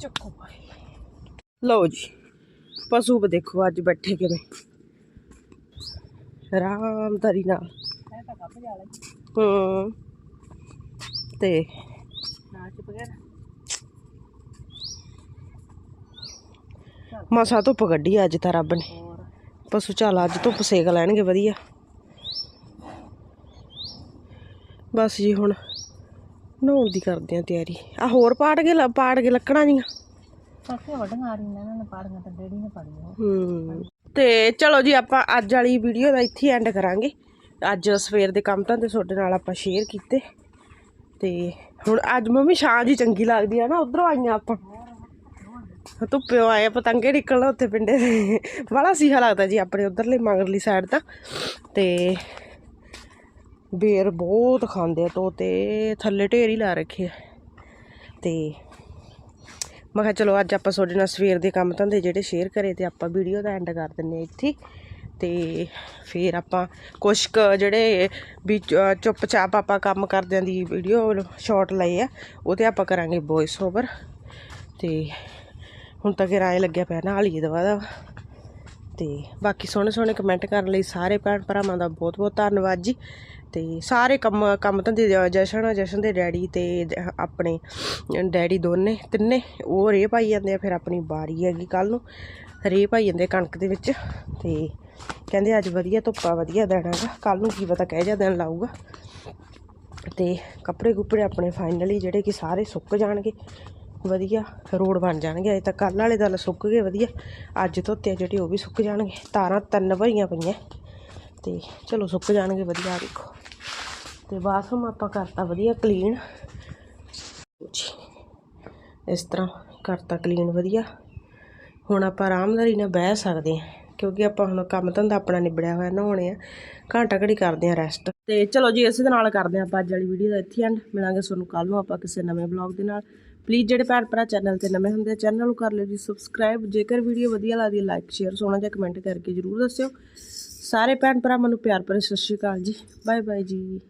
Speaker 1: ਚੱਕੋ ਭਾਈ ਲਓ ਜੀ ਪਸ਼ੂ ਵੀ ਦੇਖੋ ਅੱਜ ਬੈਠੇ ਕਿਵੇਂ ਆਰਾਮਦਾਰੀ ਨਾਲ।
Speaker 2: ਤਾਂ
Speaker 1: ਹੂੰ। ਮਸਾ ਧੁੱਪ ਕੱਢੀ ਅੱਜ ਤਾਂ ਰੱਬ ਨੇ। ਪਸ਼ੂ ਚੱਲ ਅੱਜ ਧੁੱਪ ਸੇਕ ਲੈਣਗੇ ਵਧੀਆ। ਬਸ ਜੀ ਹੁਣ ਨਹਾਉਣ ਦੀ ਕਰਦੇ ਆ ਤਿਆਰੀ। ਆ ਹੋਰ ਪਾੜ ਕੇ ਪਾੜ ਕੇ ਲੱਕੜਾਂ ਜੀਆਂ।
Speaker 2: ਸੱਸੇ ਵੱਡੀਆਂ ਆ ਰਹੀਆਂ ਇਹਨਾਂ ਨੇ ਪਾੜੀਆਂ ਤਾਂ ਡੇੜੀ ਨੇ ਪਾੜੀਆਂ।
Speaker 1: ਹੂੰ। ਤੇ ਚਲੋ ਜੀ ਆਪਾਂ ਅੱਜ ਵਾਲੀ ਵੀਡੀਓ ਦਾ ਇੱਥੇ ਐਂਡ ਕਰਾਂਗੇ। ਅੱਜ ਸਵੇਰ ਦੇ ਕੰਮ ਤਾਂ ਤੇ ਤੁਹਾਡੇ ਨਾਲ ਆਪਾਂ ਸ਼ੇਅਰ ਕੀਤੇ। ਤੇ ਹੁਣ ਅੱਜ ਮੰਮੀ ਛਾਂ ਜੀ ਚੰਗੀ ਲੱਗਦੀ ਆ ਨਾ ਉਧਰੋਂ ਆਈਆਂ ਆਪਾਂ। ਧੁੱਪਿਓ ਆਏ ਆ, ਪਤੰਗੇ ਨਿਕਲਣਾ ਉੱਥੇ ਪਿੰਡੇ ਦੇ। ਬੜਾ ਸੀਹਾ ਲੱਗਦਾ ਜੀ ਆਪਣੇ ਉਧਰਲੇ ਮਗਰਲੀ ਸਾਈਡ ਤਾਂ ਤੇ ਬੇਰ ਬਹੁਤ ਖਾਂਦੇ ਆ ਤੋਤੇ ਥੱਲੇ ਢੇਰ ਹੀ ਲਾ ਰੱਖੇ ਆ। ਤੇ ਮੈਂ ਕਿਹਾ ਚਲੋ ਅੱਜ ਆਪਾਂ ਤੁਹਾਡੇ ਨਾਲ ਸਵੇਰ ਦੇ ਕੰਮ ਧੰਦੇ ਜਿਹੜੇ ਸ਼ੇਅਰ ਕਰੇ ਤੇ ਆਪਾਂ ਵੀਡੀਓ ਦਾ ਐਂਡ ਕਰ ਦਿੰਨੇ ਆ ਇੱਥੇ ਤੇ ਫਿਰ ਆਪਾਂ ਕੁਛ ਕੁ ਜਿਹੜੇ ਵੀ ਚ- ਚੁੱਪਚਾਪ ਆਪਾਂ ਕੰਮ ਕਰਦਿਆਂ ਦੀ ਵੀਡੀਓ ਸ਼ਾਰਟ ਲਏ ਆ ਉਹ ਤੇ ਆਪਾਂ ਕਰਾਂਗੇ ਵੌਇਸ ਓਵਰ ਤੇ ਹੁਣ ਤੱਕ ਰਾਏ ਲੱਗਿਆ ਪਿਆ ਨਾ ਹੀ ਦਵਾ ਦਾ ਤੇ ਬਾਕੀ ਸੋਹਣੇ ਸੋਹਣੇ ਕਮੈਂਟ ਕਰਨ ਲਈ ਸਾਰੇ ਭੈਣ ਭਰਾਵਾਂ ਦਾ ਬਹੁਤ ਬਹੁਤ ਧੰਨਵਾਦ ਜੀ। ਤੇ ਸਾਰੇ ਕੰਮ ਕੰਮ ਧੰਦੇ ਦੇ, ਜਸ਼ਨ ਜਸ਼ਨ ਦੇ ਡੈਡੀ ਤੇ ਆਪਣੇ ਡੈਡੀ ਦੋਨੇ, ਤਿੰਨੇ, ਉਹ ਰੇ ਪਾਈ ਜਾਂਦੇ ਆ, ਫਿਰ ਆਪਣੀ ਬਾਰੀ ਹੈਗੀ ਕੱਲ ਨੂੰ ਰੇ ਪਾਈ ਜਾਂਦੇ ਕਣਕ ਦੇ ਵਿੱਚ ਤੇ ਕਹਿੰਦੇ ਅੱਜ ਵਧੀਆ ਧੁੱਪਾ ਵਧੀਆ ਦੇਣਾ ਹੈਗਾ ਕੱਲ ਨੂੰ ਕੀ ਪਤਾ ਕਹਿ ਜਾ ਦਿਨ ਲਾਊਗਾ। ਤੇ ਕੱਪੜੇ ਕੁਪੜੇ ਆਪਣੇ ਫਾਈਨਲੀ ਜਿਹੜੇ ਕਿ ਸਾਰੇ ਸੁੱਕ ਜਾਣਗੇ, ਵਧੀਆ ਰੋਡ ਬਣ ਜਾਣਗੇ, ਅਜੇ ਤਾਂ ਕੱਲ ਵਾਲੇ ਦਲ ਸੁੱਕ ਗਏ ਵਧੀਆ, ਅੱਜ ਧੋਤੇ ਆ ਜਿਹੜੇ ਉਹ ਵੀ ਸੁੱਕ ਜਾਣਗੇ, ਤਾਰਾਂ ਤਿੰਨ ਭਰੀਆਂ ਪਈਆਂ, ਤੇ ਚਲੋ ਸੁੱਕ ਜਾਣਗੇ ਵਧੀਆ, ਦੇਖੋ। ਤੇ ਬਾਥਰੂਮ ਆਪਾਂ ਕਰਤਾ ਵਧੀਆ ਕਲੀਨ ਇਸ ਤਰ੍ਹਾਂ ਕਰਤਾ ਕਲੀਨ ਵਧੀਆ। ਹੁਣ ਆਪਾਂ ਆਰਾਮਦਾਰੀ ਨਾਲ ਬਹਿ ਸਕਦੇ ਹਾਂ, ਕਿਉਂਕਿ ਆਪਾਂ ਹੁਣ ਕੰਮ ਧੰਦਾ ਆਪਣਾ ਨਿਬੜਿਆ ਹੋਇਆ, ਨਹਾਉਣੇ ਆ, ਘੰਟਾ ਘੜੀ ਕਰਦੇ ਆ ਰੈਸਟ ਤੇ ਚਲੋ ਜੀ, ਇਸੇ ਦੇ ਨਾਲ ਕਰਦੇ ਆ ਆਪਾਂ ਅੱਜ ਵਾਲੀ ਵੀਡੀਓ ਦਾ ਇੱਥੇ ਐਂਡ ਮਿਲਾਂਗੇ ਤੁਹਾਨੂੰ ਕੱਲ ਨੂੰ ਆਪਾਂ ਕਿਸੇ ਨਵੇਂ ਬਲੌਗ ਦੇ ਨਾਲ। ਪਲੀਜ਼ ਜਿਹੜੇ ਭੈਣ ਭਰਾ ਚੈਨਲ ਤੇ ਨਵੇਂ ਹੁੰਦੇ ਆ ਚੈਨਲ ਨੂੰ ਕਰ ਲਿਓ ਜੀ ਸਬਸਕ੍ਰਾਈਬ ਜੇਕਰ ਵੀਡੀਓ ਵਧੀਆ ਲੱਗਦੀ ਹੈ ਲਾਈਕ ਸ਼ੇਅਰ ਸੋਹਣਾ ਜਿਹਾ ਕਮੈਂਟ ਕਰਕੇ ਜਰੂਰ ਦੱਸਿਓ। ਸਾਰੇ ਭੈਣ ਭਰਾ ਮੈਨੂੰ ਪਿਆਰ ਭਰੀ ਸਤਿ ਸ਼੍ਰੀ ਅਕਾਲ ਜੀ। ਬਾਏ ਬਾਏ ਜੀ।